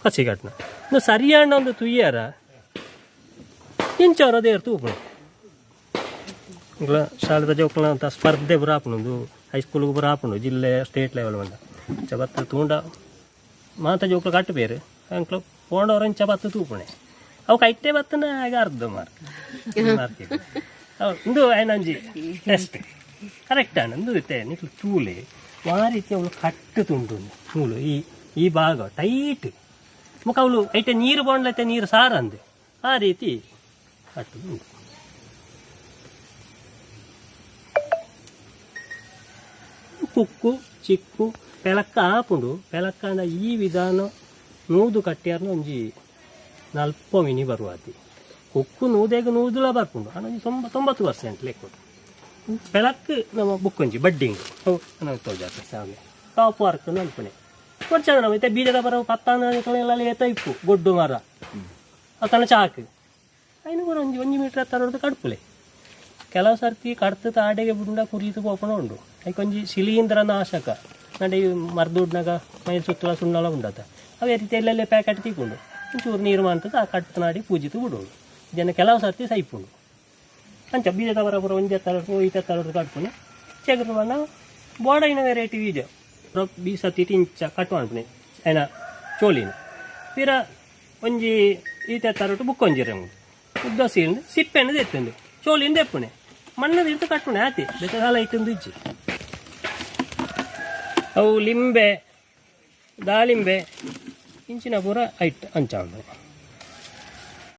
ಹಸಿ ಇದು ಸರಿಯಾಣ ಒಂದು ತುಯ್ಯಾರ. ಇಂಚವರ ದೇವ್ರ ತೂಪುಣಿ. ಶಾಲೆದ ಜೋಕುಲ ಅಂತ ಸ್ಪರ್ಧೆ ಸ್ಕೂಲ್ ಹೈಸ್ಕೂಲ್ಗೆ ಬರಾಪುಂಡು ಜಿಲ್ಲೆ ಸ್ಟೇಟ್ ಲೆವೆಲ್ ಬಂದ ಚಬತ್ತ ತೂಂಡ ಮಾತ ಜೋಕುಲ ಕಟ್ಟು ಬೇರೆ. ಅಂಕ್ಲ ಪೋಂಡವ್ರ ಚಪಾತ್ ತೂಪಣೆ. ಅವು ಕೈಟ್ಟೆ ಬತ್ತನ ಆಗ ಅರ್ಧ ಮಾರ್ಕ್. ಮಾರ್ಕ್ ಇಂದು. ಐನಂಜಿ ಟೆಸ್ಟ್ ಕರೆಕ್ಟ್ ಇಂದು ಇತ್ತೆ, ನಿಕ್ಲು ತೂಲೆ. ಆ ರೀತಿ ಅವಳು ಕಟ್ಟು ತುಂಡು ನೂಲು. ಈ ಈ ಭಾಗ ಟೈಟ್. ಮುಖ ಅವಳು ಐಟೆ ನೀರು ಬೋಂಡ್ಲೈತೆ ನೀರು ಸಾರಂದೆ ಆ ರೀತಿ ಕಟ್ಟು ಕುಕ್ಕು, ಚಿಕ್ಕು, ಪೆಲಕ್ಕ ಆಪುಂಡು ಪೆಲಕ್ಕಂಡ ಈ ವಿಧಾನ ನೂದು ಕಟ್ಟಿಯಾರ್ನ ಒಂಜಿ ನಲ್ಪ ಮಿನಿ ಬರುವಾತಿ. ಕುಕ್ಕು ನೂದೇಗ ನೂದುಲ ಬರ್ಪುಂಡು. ಒಂಜಿ ತೊಂಬ, ತೊಂಬತ್ತು ಪರ್ಸೆಂಟ್ ಲೆಕ್ಕ. ಪೆಲಕ್ ನಮ್ಮ ಬುಕ್ಕೊಂಜಿ ಬಡ್ಡಿಂಗ್. ನಾವು ತೋಜಾತ ಸಾವೆ ಟಾಪ್ ವರ್ಕ್ ನಲ್ಪನೆ. ಕೊಡ್ಚಾಗ ನಾವು ಮತ್ತೆ ಬೀಜದ ಬರೋ ಪತ್ತಾನ ಏತ ಇಪ್ಪು ಗೊಡ್ಡು ಮರ. ಅತನ ಚಾಕ್. ಅಯ್ನು ಒಂಜಿ ಒಂಜಿ ಮೀಟರ್ ಹತ್ತಾರ ಕಡ್ಪುಲೆ. ಕೆಲವು ಸರ್ತಿ ಕಡ್ತು ತಾಡೆಗೆ ಬುಂಡ ಕುರಿತು ಪೋಪಣ ಉಂಡು. ಐಕೊಂಜಿ ಶಿಲೀಂಧ್ರ ನಾಶಕ ನಡೆ ಮರ್ದುಡ್ನಾಗ, ಮೈಲ್ ಸುತ್ತಲ ಸುಣ್ಣಲ ಉಂಡತ. ಅವೇ ರೀತಿ ಎಲ್ಲೆಲ್ಲೇ ಪ್ಯಾಕೆಟ್ ತಿಕ್ಕೊಂಡು, ಒಂಚೂರು ನೀರು ಮಾಡ್ತದೆ ಆ ಕಟ್ಟು ನಾಡಿ ಪೂಜಿತು ಬಿಡೋಡು ಜನ ಕೆಲವು ಸರ್ತಿ ಸೈಪುಂಡು ಅಂಚ ಬೀಜದವರ ಬರೋ ಒಂಜಿ ತರಡು ಐತ ತರಡು ಕಟ್ಪುನೆ. ಚಗರು ಬಣ್ಣ ಬೋಡೈನ ವೆರೈಟಿ ಬೀಜ. ಬೀ ಸತಿ ಇಂಚ ಕಟ್ ಮಾಡ್ತೀನಿ ಐನ ಚೋಲಿನ ಪೀರ ಒಂಜಿ ಈತ ತರಟು ಬುಕ್ಕೊಂಜಿ ರಂಗು ಉದ್ದ ಸೀಲ್ದು ಸಿಪ್ಪೆಣ್ಣು ಎತ್ತಂದು ಚೋಲಿಂದ ಎಪ್ಪಣೆ ಮಣ್ಣದ ಇಟ್ಟು ಕಟ್ಟುಣೆ ಆತಿ ಬೇಕಾದ ಹಾಲ ಇಟ್ಟಂದು ಇಜ್ಜಿ. ಅವು ಲಿಂಬೆ ದಾಳಿಂಬೆ ಇಂಚಿನ ಪೂರ ಐಟ್ ಅಂಚ